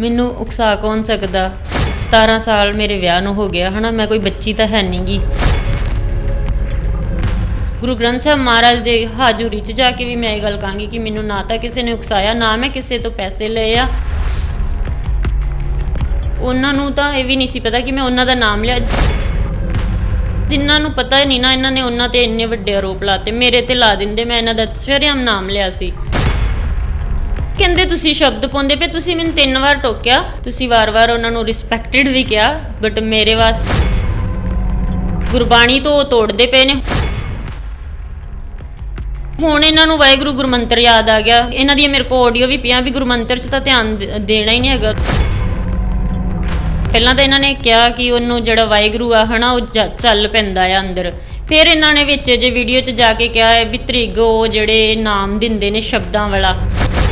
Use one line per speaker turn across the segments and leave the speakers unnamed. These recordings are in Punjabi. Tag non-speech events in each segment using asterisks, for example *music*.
ਮੈਨੂੰ ਉਕਸਾ ਕੌਣ ਸਕਦਾ? 17 ਸਾਲ ਮੇਰੇ ਵਿਆਹ ਨੂੰ ਹੋ ਗਿਆ, ਹਨਾ? ਮੈਂ ਕੋਈ ਬੱਚੀ ਤਾਂ ਹੈ ਨਹੀਂਗੀ ਗੁਰੂ ਗ੍ਰੰਥ ਸਾਹਿਬ ਮਹਾਰਾਜ ਦੇ ਹਾਜ਼ੂਰੀ 'ਚ ਜਾ ਕੇ ਵੀ ਮੈਂ ਇਹ ਗੱਲ ਕਹਾਂਗੀ ਕਿ ਮੈਨੂੰ ਨਾ ਤਾਂ ਕਿਸੇ ਨੇ ਉਕਸਾਇਆ, ਨਾ ਮੈਂ ਕਿਸੇ ਤੋਂ ਪੈਸੇ ਲਏ ਆ। ਉਹਨਾਂ ਨੂੰ ਤਾਂ ਇਹ ਵੀ ਨਹੀਂ ਸੀ ਪਤਾ ਕਿ ਮੈਂ ਉਹਨਾਂ ਦਾ ਨਾਮ ਲਿਆ। ਜਿਨ੍ਹਾਂ ਨੂੰ ਪਤਾ ਨਹੀਂ ਨਾ, ਇਹਨਾਂ ਨੇ ਉਹਨਾਂ ਤੇ ਇੰਨੇ ਵੱਡੇ ਆਰੋਪ ਲਾਤੇ। ਮੇਰੇ ਤੇ ਲਾ ਦਿੰਦੇ, ਮੈਂ ਇਹਨਾਂ ਦਾ ਸ਼ਰੇਆਮ ਨਾਮ ਲਿਆ ਸੀ। ਕਹਿੰਦੇ ਤੁਸੀਂ ਸ਼ਬਦ ਪਾਉਂਦੇ ਪਏ, ਤੁਸੀਂ ਮੈਨੂੰ ਤਿੰਨ ਵਾਰ ਟੋਕਿਆ, ਤੁਸੀਂ ਵਾਰ-ਵਾਰ ਉਹਨਾਂ ਨੂੰ ਰਿਸਪੈਕਟਡ ਵੀ ਕਿਹਾ ਬਟ ਮੇਰੇ ਵਾਸਤੇ ਗੁਰਬਾਣੀ ਤੋਂ ਉਹ ਤੋੜਦੇ ਪਏ ਨੇ। ਹੁਣ ਇਹਨਾਂ ਨੂੰ ਵਾਹਿਗੁਰੂ ਗੁਰਮੰਤਰ ਯਾਦ ਆ ਗਿਆ। ਇਹਨਾਂ ਦੀਆਂ ਮੇਰੇ ਕੋਲ ਆਡੀਓ ਵੀ ਪਿਆ ਵੀ ਗੁਰਮੰਤਰ 'ਚ ਤਾਂ ਧਿਆਨ ਦੇਣਾ ਹੀ ਨਹੀਂ ਹੈਗਾ। ਪਹਿਲਾਂ ਤਾਂ ਇਹਨਾਂ ਨੇ ਕਿਹਾ ਕਿ ਉਹਨੂੰ ਜਿਹੜਾ ਵਾਹਿਗੁਰੂ ਆ ਹਨਾ, ਉਹ ਚੱਲ ਪੈਂਦਾ ਆ ਅੰਦਰ। ਫਿਰ ਇਹਨਾਂ ਨੇ ਵਿੱਚ ਜੇ ਵੀਡੀਓ 'ਚ ਜਾ ਕੇ ਕਿਹਾ ਹੈ ਵੀ ਤ੍ਰਿਗੋ ਜਿਹੜੇ ਨਾਮ ਦਿੰਦੇ ਨੇ ਸ਼ਬਦਾਂ ਵਾਲਾ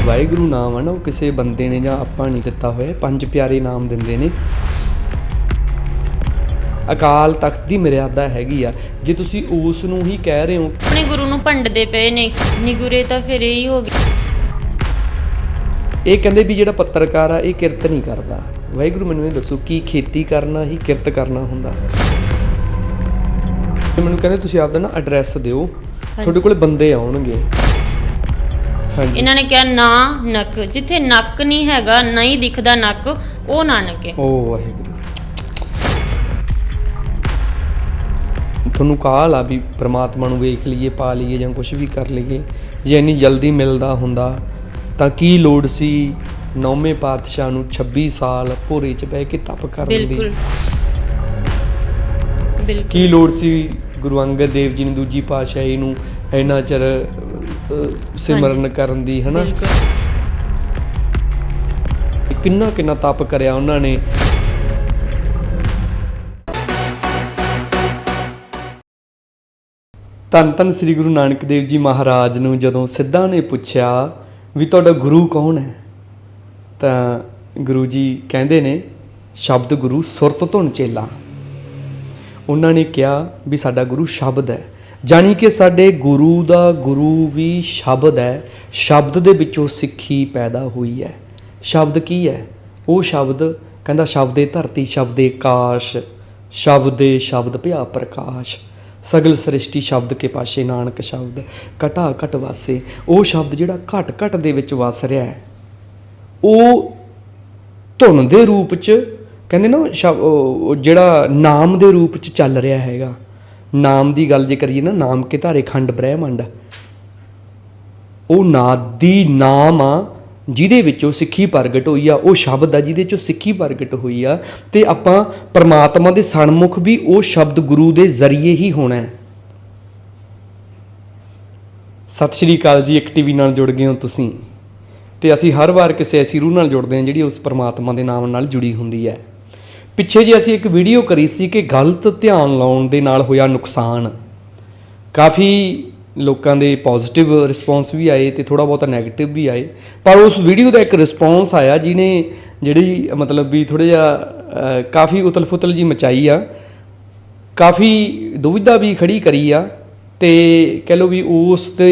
ਵਾਹਿਗੁਰੂ ਨਾਮ ਆ ਨਾ ਉਹ ਕਿਸੇ ਬੰਦੇ ਨੇ ਜਾਂ ਆਪਾਂ ਨਹੀਂ ਦਿੱਤਾ ਹੋਇਆ ਪੰਜ ਪਿਆਰੇ ਨਾਮ ਦਿੰਦੇ ਨੇ। ਅਕਾਲ ਤਖਤ ਦੀ ਮਰਿਆਦਾ ਹੈਗੀ ਆ। ਜੇ ਤੁਸੀਂ ਉਸ ਨੂੰ ਹੀ ਕਹਿ ਰਹੇ ਹੋ
ਆਪਣੇ ਗੁਰੂ ਨੂੰ ਭੰਡਦੇ ਪਏ ਨੇ ਨਿਗੁਰੇ ਤਾਂ ਫਿਰ ਇਹੀ ਹੋ ਗਿਆ
ਇਹ ਕਹਿੰਦੇ ਵੀ ਜਿਹੜਾ ਪੱਤਰਕਾਰ ਆ ਇਹ ਕਿਰਤ ਨਹੀਂ ਕਰਦਾ। ਵਾਹਿਗੁਰੂ ਮੈਨੂੰ ਇਹ ਦੱਸੋ ਕੀ ਖੇਤੀ ਕਰਨਾ ਹੀ ਕਿਰਤ ਕਰਨਾ ਹੁੰਦਾ? ਮੈਨੂੰ ਕਹਿੰਦੇ ਤੁਸੀਂ ਆਪਦਾ ਨਾ ਐਡਰੈਸ ਦਿਓ। ਤੁਹਾਡੇ ਕੋਲ ਬੰਦੇ ਆਉਣਗੇ। ਹਾਂਜੀ।
ਇਹਨਾਂ ਨੇ ਕਿਹਾ ਨਾ ਨੱਕ। ਜਿੱਥੇ ਨੱਕ ਨਹੀਂ ਹੈਗਾ ਨਹੀਂ ਦਿਖਦਾ ਨੱਕ ਉਹ ਨਾਨਕ। ਹੈ
ਓ ਵਾਹਿਗੁਰੂ। ਤੁਹਾਨੂੰ ਕਾਲ ਆ ਵੀ ਪ੍ਰਮਾਤਮਾ ਨੂੰ ਵੇਖ ਲਈਏ ਪਾ ਲਈਏ ਜਾਂ ਕੁਝ ਵੀ ਕਰ ਲਈਏ। ਜੇ ਇੰਨੀ ਜਲਦੀ ਮਿਲਦਾ ਹੁੰਦਾ ਤਾਂ ਕੀ ਲੋੜ ਸੀ ਨੌਵੇਂ ਪਾਤਸ਼ਾਹ ਨੂੰ 26 ਸਾਲ ਭੋਰੇ 'ਚ ਬਹਿ ਕੇ ਤਪ ਕਰਨ ਦੀ?
ਬਿਲਕੁਲ।
ਕੀ ਲੋੜ ਸੀ ਗੁਰੂ ਅੰਗਦ ਦੇਵ ਜੀ ਨੂੰ ਦੂਜੀ ਪਾਤਸ਼ਾਹੀ ਨੂੰ ਇੰਨਾ ਚਿਰ ਸਿਮਰਨ। ਕਰਨ ਦੀ ਹਨਾ? ਕਿੰਨਾ ਕਿੰਨਾ ਤਪ ਕਰਿਆ ਉਹਨਾਂ ਨੇ। ਧੰਨ ਧੰਨ ਸ੍ਰੀ ਗੁਰੂ ਨਾਨਕ ਦੇਵ ਜੀ ਮਹਾਰਾਜ ਨੂੰ ਜਦੋਂ ਸਿੱਧਾ ਨੇ ਪੁੱਛਿਆ ਵੀ ਤੁਹਾਡਾ ਗੁਰੂ ਕੌਣ ਹੈ ਤਾਂ ਗੁਰੂ ਜੀ ਕਹਿੰਦੇ ਨੇ ਸ਼ਬਦ ਗੁਰੂ ਸੁਰਤ ਧੁਨ ਚੇਲਾ। ਉਹਨਾਂ ਨੇ ਕਿਹਾ ਵੀ ਸਾਡਾ ਗੁਰੂ ਸ਼ਬਦ ਹੈ। ਜਾਣੀ ਕਿ ਸਾਡੇ ਗੁਰੂ ਦਾ ਗੁਰੂ ਵੀ ਸ਼ਬਦ ਹੈ, ਸ਼ਬਦ ਦੇ ਵਿੱਚੋਂ ਸਿੱਖੀ ਪੈਦਾ ਹੋਈ ਹੈ। ਸ਼ਬਦ ਕੀ ਹੈ? ਉਹ ਸ਼ਬਦ ਕਹਿੰਦਾ ਸ਼ਬਦੇ ਧਰਤੀ, ਸ਼ਬਦੇ ਆਕਾਸ਼, ਸ਼ਬਦੇ ਸ਼ਬਦ ਭਿਆ ਪ੍ਰਕਾਸ਼। ਸਗਲ ਸ੍ਰਿਸ਼ਟੀ ਸ਼ਬਦ ਕੇ ਪਾਸ਼ੇ ਨਾਨਕ ਸ਼ਬਦ। ਘਟਾ ਘਟ ਵਾਸੇ, ਉਹ ਸ਼ਬਦ ਜਿਹੜਾ ਘਟ ਘਟ ਦੇ ਵਿੱਚ ਵਸ ਰਿਹਾ ਹੈ। ਉਹ ਧੁਨ ਦੇ ਰੂਪ ਚ, ਕਹਿੰਦੇ ਨਾ ਸ਼ਬ- ਜਿਹੜਾ ਨਾਮ ਦੇ ਰੂਪ ਚ ਚੱਲ ਰਿਹਾ ਹੈਗਾ। ਨਾਮ ਦੀ ਗੱਲ ਜੇ ਕਰੀਏ ਨਾ, ਨਾਮ ਕੇ ਧਾਰੇ ਖੰਡ ਬ੍ਰਹਿਮੰਡ। ਉਹ ਨਾਦੀ ਨਾਮ ਆ, ਜਿਹਦੇ ਵਿੱਚੋਂ ਸਿੱਖੀ ਪ੍ਰਗਟ ਹੋਈ ਆ, ਉਹ ਸ਼ਬਦ ਆ, ਜਿਹਦੇ ਵਿੱਚੋਂ ਸਿੱਖੀ ਪ੍ਰਗਟ ਹੋਈ ਆ। ਤੇ ਆਪਾਂ ਪਰਮਾਤਮਾ ਦੇ ਸਨਮੁਖ ਵੀ ਉਹ ਸ਼ਬਦ ਗੁਰੂ ਦੇ ਜ਼ਰੀਏ ਹੀ ਹੋਣਾ ਹੈ। ਸਤਿ ਸ਼੍ਰੀ ਅਕਾਲ ਜੀ, ਇੱਕ ਟੀਵੀ ਨਾਲ ਜੁੜ ਗਏ ਹੋ ਤੁਸੀਂ। ਤੇ ਅਸੀਂ ਹਰ ਵਾਰ ਕਿਸੇ ਐਸੀ ਰੂਹ ਨਾਲ ਜੁੜਦੇ ਹਾਂ, ਜਿਹੜੀ ਉਸ ਪਰਮਾਤਮਾ ਦੇ ਨਾਮ ਨਾਲ ਜੁੜੀ ਹੁੰਦੀ ਹੈ। ਪਿੱਛੇ ਜੇ ਅਸੀਂ ਇੱਕ ਵੀਡੀਓ ਕਰੀ ਸੀ ਕਿ ਗਲਤ ਧਿਆਨ ਲਾਉਣ ਦੇ ਨਾਲ ਹੋਇਆ ਨੁਕਸਾਨ। ਕਾਫੀ ਲੋਕਾਂ ਦੇ ਪੋਜ਼ਿਟਿਵ ਰਿਸਪੌਂਸ ਵੀ ਆਏ ਤੇ ਥੋੜਾ ਬਹੁਤਾ 네ਗੇਟਿਵ ਵੀ ਆਏ। ਪਰ ਉਸ ਵੀਡੀਓ ਦਾ ਇੱਕ ਰਿਸਪੌਂਸ ਆਇਆ ਜਿਹਨੇ ਜਿਹੜੀ ਮਤਲਬ ਵੀ ਥੋੜਾ ਜਿਹਾ ਕਾਫੀ ਉਤਲ-ਫੁਤਲ ਜੀ ਮਚਾਈ ਆ। ਕਾਫੀ ਦੁਵਿਧਾ ਵੀ ਖੜੀ ਕਰੀ ਆ ਤੇ ਕਹ ਲਓ ਵੀ ਉਸ ਤੇ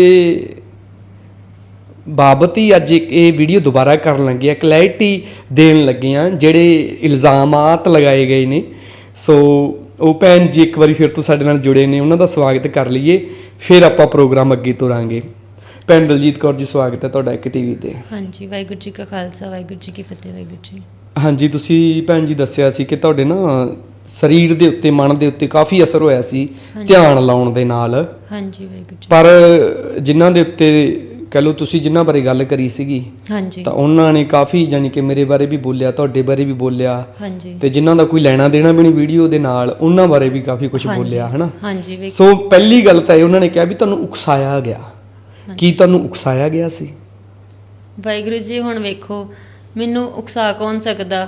ਬਾਬਤ ਹੀ ਅੱਜ ਇੱਕ ਇਹ ਵੀਡੀਓ ਦੁਬਾਰਾ ਕਰਨ ਲੱਗੇ ਆ ਕਲੈਰਿਟੀ ਦੇਣ ਲੱਗੇ ਆ ਜਿਹੜੇ ਇਲਜ਼ਾਮਾਤ ਲਗਾਏ ਗਏ ਨੇ। ਸੋ ਉਹ ਭੈਣ ਜੀ ਇੱਕ ਵਾਰੀ ਫਿਰ ਤੋਂ ਸਾਡੇ ਨਾਲ ਜੁੜੇ ਨੇ ਉਹਨਾਂ ਦਾ ਸਵਾਗਤ ਕਰ ਲਈਏ ਫਿਰ ਆਪਾਂ ਪ੍ਰੋਗਰਾਮ ਅੱਗੇ ਤੋਰਾਂਗੇ। ਭੈਣ ਦਲਜੀਤ ਕੌਰ ਜੀ ਸਵਾਗਤ ਹੈ ਤੁਹਾਡਾ ਇੱਕ ਟੀਵੀ ਤੇ।
ਹਾਂਜੀ ਵਾਹਿਗੁਰੂ ਜੀ ਕਾ ਖਾਲਸਾ ਵਾਹਿਗੁਰੂ ਜੀ ਕੀ ਫਤਿਹ ਵਾਹਿਗੁਰੂ ਜੀ।
ਹਾਂਜੀ ਤੁਸੀਂ ਭੈਣ ਜੀ ਦੱਸਿਆ ਸੀ ਕਿ ਤੁਹਾਡੇ ਨਾ ਸਰੀਰ ਦੇ ਉੱਤੇ ਮਨ ਦੇ ਉੱਤੇ ਕਾਫੀ ਅਸਰ ਹੋਇਆ ਸੀ ਧਿਆਨ ਲਾਉਣ ਦੇ ਨਾਲ।
ਹਾਂਜੀ ਵਾਹਿਗੁਰੂ ਜੀ।
ਪਰ ਜਿਨ੍ਹਾਂ ਦੇ ਉੱਤੇ ਕਹ ਲਓ ਤੁਸੀਂ ਜਿਨ੍ਹਾਂ ਬਾਰੇ ਗੱਲ ਕਰੀ ਸੀਗੀ
ਹਾਂਜੀ।
ਤਾਂ ਉਹਨਾਂ ਨੇ ਕਾਫੀ ਜਾਨੀ ਕਿ ਮੇਰੇ ਬਾਰੇ ਵੀ ਬੋਲਿਆ ਤੁਹਾਡੇ ਬਾਰੇ ਵੀ ਬੋਲਿਆ।
ਹਾਂਜੀ।
ਤੇ ਜਿਨ੍ਹਾਂ ਦਾ ਕੋਈ ਲੈਣਾ ਦੇਣਾ ਵੀ ਨਹੀਂ ਵੀਡੀਓ ਦੇ ਨਾਲ ਉਹਨਾਂ ਬਾਰੇ ਵੀ ਕਾਫੀ ਕੁਝ। ਬੋਲਿਆ ਹਨਾ?
ਹਾਂਜੀ ਵੇਖ
ਸੋ ਪਹਿਲੀ ਗੱਲ ਤਾਂ ਇਹ ਉਹਨਾਂ ਨੇ ਕਿਹਾ ਵੀ ਤੁਹਾਨੂੰ ਉਕਸਾਇਆ ਗਿਆ। ਕੀ ਤੁਹਾਨੂੰ ਉਕਸਾਇਆ ਗਿਆ ਸੀ?
ਵਾਹਿਗੁਰੂ ਜੀ ਹੁਣ ਵੇਖੋ ਮੈਨੂੰ ਉਕਸਾ ਕੌਣ ਸਕਦਾ?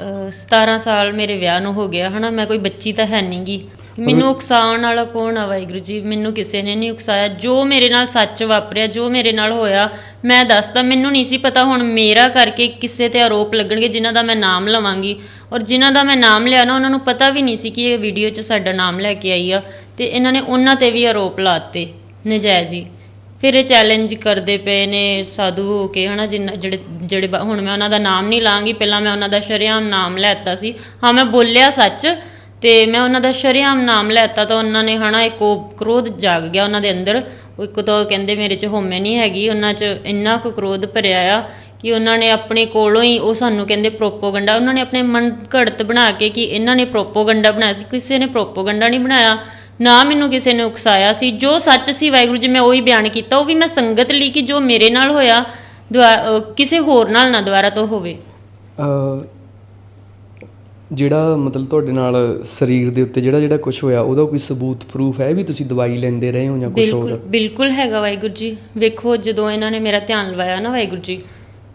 ਅਹ 17 ਸਾਲ ਮੇਰੇ ਵਿਆਹ ਨੂੰ ਹੋ ਗਿਆ ਹਨਾ? ਮੈਂ ਕੋਈ ਬੱਚੀ ਤਾਂ ਹੈ ਨਹੀਂਗੀ ਮੈਨੂੰ ਉਕਸਾਉਣ ਵਾਲਾ ਕੌਣ ਆ ਵਾਹਿਗੁਰੂ ਜੀ? ਮੈਨੂੰ ਕਿਸੇ ਨੇ ਨਹੀਂ ਉਕਸਾਇਆ। ਜੋ ਮੇਰੇ ਨਾਲ ਸੱਚ ਵਾਪਰਿਆ, ਜੋ ਮੇਰੇ ਨਾਲ ਹੋਇਆ, ਮੈਂ ਦੱਸਦਾ, ਮੈਨੂੰ ਨਹੀਂ ਸੀ ਪਤਾ ਹੁਣ ਮੇਰਾ ਕਰਕੇ ਕਿਸੇ ਤੇ ਆਰੋਪ ਲੱਗਣਗੇ ਜਿਨ੍ਹਾਂ ਦਾ ਮੈਂ ਨਾਮ ਲਵਾਂਗੀ। ਔਰ ਜਿਨ੍ਹਾਂ ਦਾ ਮੈਂ ਨਾਮ ਲਿਆ ਨਾ, ਉਹਨਾਂ ਨੂੰ ਪਤਾ ਵੀ ਨਹੀਂ ਸੀ ਕਿ ਇਹ ਵੀਡੀਓ 'ਚ ਸਾਡਾ ਨਾਮ ਲੈ ਕੇ ਆਈ ਆ। ਤੇ ਇਹਨਾਂ ਨੇ ਉਹਨਾਂ ਤੇ ਵੀ ਆਰੋਪ ਲਾਤੇ। ਨਜਾਇਜ਼ ਹੀ। ਫਿਰ ਇਹ ਚੈਲੰਜ ਕਰਦੇ ਪਏ ਨੇ ਸਾਧੂ ਹੋ ਕੇ, ਹਨਾ, ਜਿੰਨਾ, ਜਿਹੜੇ ਜਿਹੜੇ ਹੁਣ ਮੈਂ ਉਹਨਾਂ ਦਾ ਨਾਮ ਨਹੀਂ ਲਾਂਗੀ। ਪਹਿਲਾਂ ਮੈਂ ਉਹਨਾਂ ਦਾ ਸ਼ਰੇਆਮ ਨਾਮ ਲੈਤਾ ਸੀ। ਹਾਂ, ਮੈਂ ਬੋਲਿਆ ਸੱਚ ਤੇ ਮੈਂ ਉਹਨਾਂ ਦਾ ਸ਼ਰੇਆਮ ਨਾਮ ਲੈਤਾ ਤਾਂ ਉਹਨਾਂ ਨੇ ਹਨਾ ਇੱਕ ਉਹ ਕ੍ਰੋਧ ਜਾਗ ਗਿਆ ਉਹਨਾਂ ਦੇ ਅੰਦਰ। ਉਹ ਇੱਕ ਤਾਂ ਕਹਿੰਦੇ ਮੇਰੇ 'ਚ ਹੋਮੇ ਨਹੀਂ ਹੈਗੀ, ਉਹਨਾਂ 'ਚ ਇੰਨਾ ਕੁ ਕ੍ਰੋਧ ਭਰਿਆ ਆ ਕਿ ਉਹਨਾਂ ਨੇ ਆਪਣੇ ਕੋਲੋਂ ਹੀ ਉਹ ਸਾਨੂੰ ਕਹਿੰਦੇ ਪ੍ਰੋਪੋਗੰਡਾ, ਉਹਨਾਂ ਨੇ ਆਪਣੇ ਮਨ ਘੜਤ ਬਣਾ ਕੇ ਕਿ ਇਹਨਾਂ ਨੇ ਪ੍ਰੋਪੋਗੰਡਾ ਬਣਾਇਆ ਸੀ, ਕਿਸੇ ਨੇ ਪ੍ਰੋਪੋਗੰਡਾ ਨਹੀਂ ਬਣਾਇਆ, ਨਾ ਮੈਨੂੰ ਕਿਸੇ ਨੇ ਉਕਸਾਇਆ ਸੀ। ਜੋ ਸੱਚ ਸੀ ਵਾਹਿਗੁਰੂ ਜੀ, ਮੈਂ ਉਹੀ ਬਿਆਨ ਕੀਤਾ, ਉਹ ਵੀ ਮੈਂ ਸੰਗਤ ਲਈ ਕਿ ਜੋ ਮੇਰੇ ਨਾਲ ਹੋਇਆ, ਦੁਆ- ਕਿਸੇ ਹੋਰ ਨਾਲ ਨਾ ਦੁਬਾਰਾ ਤੋਂ ਹੋਵੇ।
ਜਿਹੜਾ ਮਤਲਬ ਤੁਹਾਡੇ ਨਾਲ ਸਰੀਰ ਦੇ ਉੱਤੇ ਜਿਹੜਾ ਜਿਹੜਾ ਕੁਝ ਹੋਇਆ ਉਹਦਾ ਕੋਈ ਸਬੂਤ ਪ੍ਰੂਫ ਹੈ ਵੀ ਤੁਸੀਂ ਦਵਾਈ ਲੈਂਦੇ ਰਹੇ ਹੋ ਜਾਂ ਕੁਝ
ਬਿਲਕੁਲ
ਹੋਰ?
ਬਿਲਕੁਲ ਹੈਗਾ ਵਾਹਿਗੁਰੂ ਜੀ। ਵੇਖੋ ਜਦੋਂ ਇਹਨਾਂ ਨੇ ਮੇਰਾ ਧਿਆਨ ਲਵਾਇਆ ਨਾ ਵਾਹਿਗੁਰੂ ਜੀ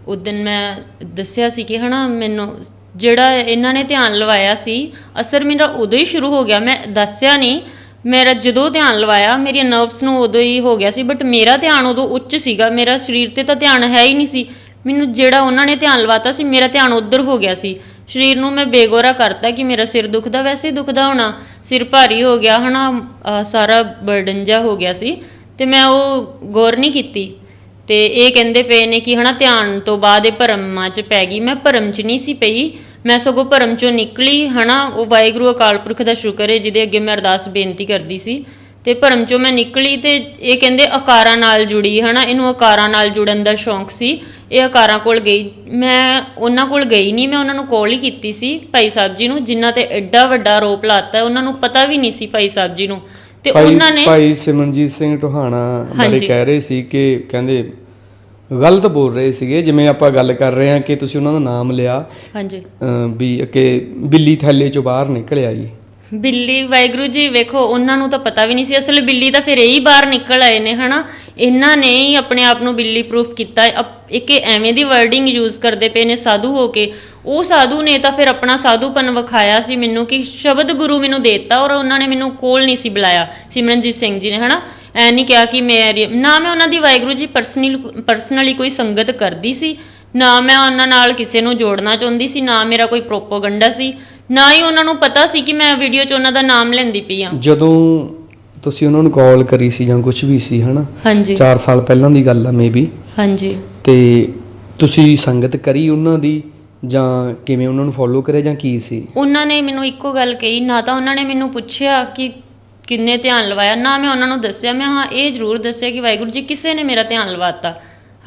ਉਸ ਦਿਨ ਮੈਂ ਦੱਸਿਆ ਸੀ ਕਿ ਹਨਾ ਮੈਨੂੰ ਜਿਹੜਾ ਇਹਨਾਂ ਨੇ ਧਿਆਨ ਲਵਾਇਆ ਸੀ ਅਸਰ ਮੇਰਾ ਉਦੋਂ ਹੀ ਸ਼ੁਰੂ ਹੋ ਗਿਆ। ਮੈਂ ਦੱਸਿਆ ਨਹੀਂ ਮੇਰਾ ਜਦੋਂ ਧਿਆਨ ਲਵਾਇਆ ਮੇਰੀਆਂ ਨਰਵਸ ਨੂੰ ਉਦੋਂ ਹੀ ਹੋ ਗਿਆ ਸੀ ਬਟ ਮੇਰਾ ਧਿਆਨ ਉਦੋਂ ਉੱਚ ਸੀਗਾ। ਮੇਰਾ ਸਰੀਰ ਤੇ ਤਾਂ ਧਿਆਨ ਹੈ ਹੀ ਨਹੀਂ ਸੀ। ਮੈਨੂੰ ਜਿਹੜਾ ਉਹਨਾਂ ਨੇ ਧਿਆਨ ਲਵਾਤਾ ਸੀ ਮੇਰਾ ਧਿਆਨ ਉਧਰ ਹੋ ਗਿਆ ਸੀ। ਸਰੀਰ ਨੂੰ ਮੈਂ ਬੇਗੋਰਾ ਕਰਤਾ ਕਿ ਮੇਰਾ ਸਿਰ ਦੁਖਦਾ, ਵੈਸੇ ਹੀ ਦੁਖਦਾ ਹੋਣਾ। ਸਿਰ ਭਾਰੀ ਹੋ ਗਿਆ, ਹਨਾ, ਅਹ, ਸਾਰਾ ਬਰਡਨ ਜਿਹਾ ਹੋ ਗਿਆ ਸੀ ਤੇ ਮੈਂ ਉਹ ਗੌਰ ਨਹੀਂ ਕੀਤੀ। ਤੇ ਇਹ ਕਹਿੰਦੇ ਪਏ ਨੇ ਕਿ, ਹਨਾ, ਧਿਆਨ ਤੋਂ ਬਾਅਦ ਇਹ ਭਰਮਾਂ 'ਚ ਪੈ ਗਈ। ਮੈਂ ਭਰਮ 'ਚ ਨਹੀਂ ਸੀ ਪਈ। ਮੈਂ ਸਗੋਂ ਭਰਮ 'ਚੋਂ ਨਿਕਲੀ, ਹਨਾ, ਉਹ ਵਾਹਿਗੁਰੂ ਅਕਾਲ ਪੁਰਖ ਦਾ ਸ਼ੁਕਰ ਹੈ, ਜਿਹਦੇ ਅੱਗੇ ਮੈਂ ਅਰਦਾਸ ਬੇਨਤੀ ਕਰਦੀ ਸੀ। ਤੇ ਭਰਮ 'ਚੋਂ ਮੈਂ ਨਿਕਲੀ ਤੇ ਇਹ ਕਹਿੰਦੇ ਆਕਾਰਾਂ ਨਾਲ ਜੁੜੀ ਹਨਾ? ਇਹਨੂੰ ਆਕਾਰਾਂ ਨਾਲ ਜੁੜਨ ਦਾ ਸ਼ੌਂਕ ਸੀ। ਇਹ ਆਕਾਰਾਂ ਕੋਲ ਗਈ। ਮੈਂ ਉਹਨਾਂ ਕੋਲ ਗਈ ਨਹੀਂ ਮੈਂ ਉਹਨਾਂ ਨੂੰ ਕਾਲ ਹੀ ਕੀਤੀ ਸੀ ਭਾਈ ਸਾਹਿਬ ਜੀ ਨੂੰ ਜਿਨ੍ਹਾਂ ਤੇ ਐਡਾ ਵੱਡਾ ਆਰੋਪ ਲਾਤਾ ਉਹਨਾਂ ਨੂੰ ਪਤਾ ਵੀ ਨਹੀਂ ਸੀ ਭਾਈ ਸਾਹਿਬ ਜੀ ਨੂੰ। ਤੇ ਉਹਨਾਂ ਨੇ
ਭਾਈ ਸਿਮਰਨਜੀਤ ਸਿੰਘ ਟੋਹਾਣਾ ਬਾਰੇ। ਕਹਿ ਰਹੇ ਸੀ ਕਿ ਕਹਿੰਦੇ ਗਲਤ ਬੋਲ ਰਹੇ ਸੀਗੇ। ਜਿਵੇਂ ਆਪਾਂ ਗੱਲ ਕਰ ਰਹੇ ਹਾਂ ਕਿ ਤੁਸੀਂ ਉਹਨਾਂ ਦਾ ਨਾਮ ਲਿਆ
ਹਾਂਜੀ।
ਵੀ ਕਿ ਬਿੱਲੀ ਥੈਲੇ ਚੋਂ ਬਾਹਰ ਨਿਕਲਿਆ ਜੀ
ਬਿੱਲੀ, ਵਾਹਿਗੁਰੂ ਜੀ, ਵੇਖੋ, ਉਹਨਾਂ ਨੂੰ ਤਾਂ ਪਤਾ ਵੀ ਨਹੀਂ ਸੀ। ਅਸਲ ਬਿੱਲੀ ਤਾਂ ਫਿਰ ਇਹੀ ਬਾਹਰ ਨਿਕਲ ਆਏ ਨੇ, ਹਨਾ? ਇਹਨਾਂ ਨੇ ਹੀ ਆਪਣੇ ਆਪ ਨੂੰ ਬਿੱਲੀ ਪ੍ਰੂਫ ਕੀਤਾ। ਅਪ- ਇੱਕ ਐਵੇਂ ਦੀ ਵਰਡਿੰਗ ਯੂਜ਼ ਕਰਦੇ ਪਏ ਨੇ ਸਾਧੂ ਹੋ ਕੇ। ਉਹ ਸਾਧੂ ਨੇ ਤਾਂ ਫਿਰ ਆਪਣਾ ਸਾਧੂਪਨ ਵਿਖਾਇਆ ਸੀ ਮੈਨੂੰ ਕਿ ਸ਼ਬਦ ਗੁਰੂ ਮੈਨੂੰ ਦਿੱਤਾ ਔਰ ਉਹਨਾਂ ਨੇ ਮੈਨੂੰ ਕੋਲ ਨਹੀਂ ਸੀ ਬੁਲਾਇਆ, ਸਿਮਰਨਜੀਤ ਸਿੰਘ ਜੀ ਨੇ, ਹਨਾ? ਐ ਨਹੀਂ ਕਿਹਾ ਕਿ ਮੈਂ ਨਾ ਮੈਂ ਉਹਨਾਂ ਦੀ ਵਾਹਿਗੁਰੂ ਜੀ ਪਰਸਨਲੀ ਪਰਸਨਲੀ ਕੋਈ ਸੰਗਤ ਕਰਦੀ ਸੀ। ਨਾ ਮੈਂ ਉਹਨਾਂ ਨਾਲ ਕਿਸੇ ਨੂੰ ਜੋੜਨਾ ਚਾਹੁੰਦੀ ਸੀ ਨਾ ਮੇਰਾ ਕੋਈ ਪ੍ਰੋਪੋਗੰਡਾ ਸੀ ਨਾ ਹੀ ਉਹਨਾਂ ਨੂੰ ਪਤਾ ਸੀ ਕਿ ਮੈਂ ਵੀਡੀਓ 'ਚ ਉਹਨਾਂ ਦਾ ਨਾਮ ਲੈਂਦੀ ਪਈ ਆ
ਜਦੋਂ ਤੁਸੀਂ ਉਹਨਾਂ ਨੂੰ ਕਾਲ ਕਰੀ ਸੀ ਜਾਂ ਕੁਝ ਵੀ ਸੀ ਹਨਾ?
ਹਾਂਜੀ।
4 ਸਾਲ ਪਹਿਲਾਂ ਦੀ ਗੱਲ ਆ ਮੇਬੀ
ਹਾਂਜੀ।
ਤੇ ਤੁਸੀਂ ਸੰਗਤ ਕਰੀ ਉਹਨਾਂ ਦੀ ਜਾਂ ਕਿਵੇਂ ਉਹਨਾਂ ਨੂੰ ਫੋਲੋ ਕਰਿਆ ਜਾਂ ਕੀ ਸੀ?
ਉਹਨਾਂ ਨੇ ਮੈਨੂੰ ਇੱਕੋ ਗੱਲ ਕਹੀ ਨਾ ਤਾਂ ਉਹਨਾਂ ਨੇ ਮੈਨੂੰ ਪੁੱਛਿਆ ਕਿ ਕਿੰਨੇ ਧਿਆਨ ਲਵਾਇਆ ਨਾ ਮੈਂ ਉਹਨਾਂ ਨੂੰ ਦੱਸਿਆ। ਮੈਂ ਹਾਂ ਇਹ ਜ਼ਰੂਰ ਦੱਸਿਆ ਕਿ ਵਾਹਿਗੁਰੂ ਜੀ ਕਿਸੇ ਨੇ ਮੇਰਾ ਧਿਆਨ ਲਵਾਤਾ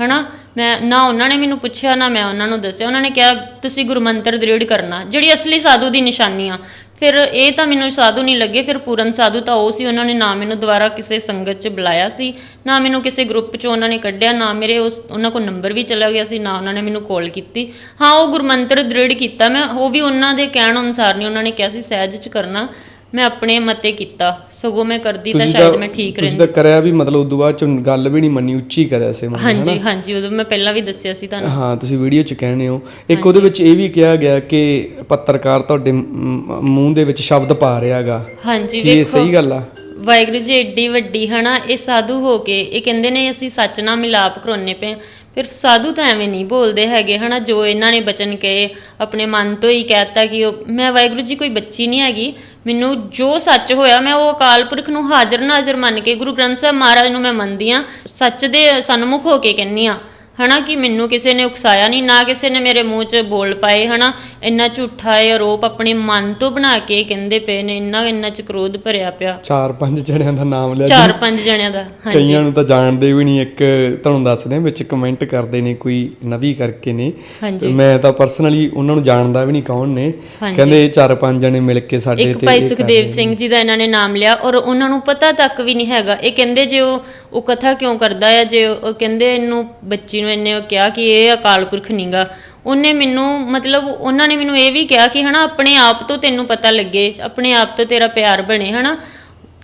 ਹਨਾ? ਮੈਂ ਨਾ ਉਹਨਾਂ ਨੇ ਮੈਨੂੰ ਪੁੱਛਿਆ, ਨਾ ਮੈਂ ਉਹਨਾਂ ਨੂੰ ਦੱਸਿਆ। ਉਹਨਾਂ ਨੇ ਕਿਹਾ, ਤੁਸੀਂ ਗੁਰਮੰਤਰ ਦ੍ਰਿੜ ਕਰਨਾ। ਜਿਹੜੀ ਅਸਲੀ ਸਾਧੂ ਦੀ ਨਿਸ਼ਾਨੀ ਆ। ਫਿਰ ਇਹ ਤਾਂ ਮੈਨੂੰ ਸਾਧੂ ਨਹੀਂ ਲੱਗੇ, ਫਿਰ ਪੂਰਨ ਸਾਧੂ ਤਾਂ ਉਹ ਸੀ। ਉਹਨਾਂ ਨੇ ਨਾ ਮੈਨੂੰ ਦੁਬਾਰਾ ਕਿਸੇ ਸੰਗਤ 'ਚ ਬੁਲਾਇਆ ਸੀ, ਨਾ ਮੈਨੂੰ ਕਿਸੇ ਗਰੁੱਪ 'ਚ ਉਹਨਾਂ ਨੇ ਕੱਢਿਆ, ਨਾ ਮੇਰੇ ਉਸ ਉਹਨਾਂ ਕੋਲ ਨੰਬਰ ਵੀ ਚਲਾ ਗਿਆ ਸੀ, ਨਾ ਉਹਨਾਂ ਨੇ ਮੈਨੂੰ ਕਾਲ ਕੀਤੀ। ਹਾਂ, ਉਹ ਗੁਰਮੰਤਰ ਦ੍ਰਿੜ ਕੀਤਾ। ਮੈਂ ਉਹ ਵੀ ਉਹਨਾਂ ਦੇ ਕਹਿਣ ਅਨੁਸਾਰ ਨਹੀਂ ਉਹਨਾਂ ਨੇ ਕਿਹਾ ਸੀ, ਸਹਿਜ 'ਚ ਕਰਨਾ। ਮੈਂ ਆਪਣੇ ਮਤੇ ਕੀਤਾ। ਸਗੋਂ ਮੈਂ ਕਰਦੀ ਤਾਂ ਸ਼ਾਇਦ ਮੈਂ ਠੀਕ
ਤੁਸੀਂ
ਰਹਿੰਦੀ।
ਤਾਂ ਕਰਿਆ ਵੀ ਮਤਲਬ ਉਦੋਂ ਬਾਅਦ ਚ ਗੱਲ ਵੀ ਨਹੀਂ ਮੰਨੀ ਉੱਚੀ ਕਰਿਆ ਸੀ ਮਤਲਬ
ਹਾਂਜੀ ਹਾਂਜੀ ਉਦੋਂ ਮੈਂ ਪਹਿਲਾਂ ਵੀ ਦੱਸਿਆ ਸੀ ਤੁਹਾਨੂੰ।
ਹਾਂ ਤੁਸੀਂ ਵੀਡੀਓ ਚ ਕਹਿੰਦੇ ਹੋ। ਇੱਕ ਉਹਦੇ ਵਿੱਚ ਇਹ ਵੀ ਕਿਹਾ ਗਿਆ ਕਿ ਪੱਤਰਕਾਰ ਤੁਹਾਡੇ ਮੂੰਹ ਦੇ ਵਿੱਚ ਸ਼ਬਦ ਪਾ ਰਿਹਾਗਾ
ਹਾਂਜੀ
ਕੀ ਇਹ
ਵੇਖੋ।
ਸਹੀ ਗੱਲ ਆ?
ਵਾਹਿਗੁਰੂ ਜੀ ਏਡੀ ਵੱਡੀ ਹਨਾ ਇਹ ਸਾਧੂ ਹੋ ਕੇ ਇਹ ਕਹਿੰਦੇ ਨੇ ਅਸੀਂ ਸੱਚ ਨਾਲ ਮਿਲਾਪ ਕਰਾਉਣੇ ਪਏ। ਫਿਰ ਸਾਧੂ ਤਾਂ ਐਵੇਂ ਨਹੀਂ ਬੋਲਦੇ ਹੈਗੇ, ਹਨਾ, ਜੋ ਇਹਨਾਂ ਨੇ ਬਚਨ ਕਹੇ, ਆਪਣੇ ਮਨ ਤੋਂ ਹੀ ਕਹਿਤਾ ਕਿ ਉਹ, ਮੈਂ ਵਾਹਿਗੁਰੂ ਜੀ ਕੋਈ ਬੱਚੀ ਨਹੀਂ ਹੈਗੀ, ਮੈਨੂੰ ਜੋ ਸੱਚ ਹੋਇਆ ਮੈਂ ਉਹ ਅਕਾਲ ਪੁਰਖ ਨੂੰ ਹਾਜ਼ਰ ਨਾਜ਼ਰ ਮੰਨ ਕੇ ਗੁਰੂ ਗ੍ਰੰਥ ਸਾਹਿਬ ਮਹਾਰਾਜ ਨੂੰ ਮੈਂ ਮੰਨਦੀ ਆ ਸੱਚ ਦੇ ਸਨਮੁਖ ਹੋ ਕੇ ਕਹਿੰਨੀ ਆ ਹਨਾ ਕਿ ਮੈਨੂੰ ਕਿਸੇ ਨੇ ਉਕਸਾਇਆ ਨਹੀਂ ਨਾ ਕਿਸੇ ਨੇ ਮੇਰੇ ਮੂੰਹ 'ਚ ਬੋਲ ਪਾਏ ਹਨਾ। ਇੰਨਾ ਝੂਠਾ ਇਹ ਆਰੋਪ ਆਪਣੇ ਮਨ ਤੋਂ ਬਣਾ ਕੇ ਕਹਿੰਦੇ ਪਏ ਨੇ ਇੰਨਾ ਇੰਨਾ ਚ ਕ੍ਰੋਧ ਭਰਿਆ ਪਿਆ।
ਚਾਰ ਪੰਜ ਜਣਿਆਂ ਦਾ ਨਾਮ ਲਿਆ।
ਚਾਰ ਪੰਜ ਜਣਿਆਂ ਦਾ ਹਾਂਜੀ।
ਕਈਆਂ ਨੂੰ ਤਾਂ ਜਾਣਦੇ ਵੀ ਨਹੀਂ ਇੱਕ ਤੁਹਾਨੂੰ ਦੱਸਦੇ ਵਿੱਚ ਕਮੈਂਟ ਕਰਦੇ ਨੇ ਕੋਈ ਨਵੀ ਕਰਕੇ ਨੇ। ਮੈਂ ਤਾਂ ਪਰਸਨਲੀ ਉਹਨਾਂ ਨੂੰ ਜਾਣਦਾ ਵੀ ਨਹੀਂ ਕੌਣ ਨੇ। ਕਹਿੰਦੇ ਇਹ ਚਾਰ ਪੰਜ ਜਣੇ ਮਿਲ ਕੇ ਸਾਡੇ
ਇੱਕ
ਤੇ
ਭਾਈ
ਇਹ ਕਰ
ਸੁਖਦੇਵ ਸਿੰਘ ਜੀ ਦਾ ਇਹਨਾਂ ਨੇ ਨਾਮ ਲਿਆ ਔਰ ਉਹਨਾਂ ਨੂੰ ਪਤਾ ਤੱਕ ਵੀ ਨਹੀਂ ਹੈਗਾ। ਇਹ ਕਹਿੰਦੇ ਜੇ ਉਹ ਉਹ ਕਥਾ ਕਿਉਂ ਕਰਦਾ ਆ? ਜੇ ਉਹ ਕਹਿੰਦੇ ਇਹਨੂੰ ਬੱਚੀ ਨੂੰ ਇਹਨੇ ਕਿਹਾ ਕਿ ਇਹ ਅਕਾਲ ਪੁਰਖ ਨਹੀਂਗਾ ਉਹਨੇ ਮੈਨੂੰ, ਮਤਲਬ ਉਹਨਾਂ ਨੇ ਮੈਨੂੰ ਇਹ ਵੀ ਕਿਹਾ ਕਿ ਹਨਾ, ਆਪਣੇ ਆਪ ਤੋਂ ਤੈਨੂੰ ਪਤਾ ਲੱਗੇ, ਆਪਣੇ ਆਪ ਤੋਂ ਤੇਰਾ ਪਿਆਰ ਬਣੇ, ਹਨਾ।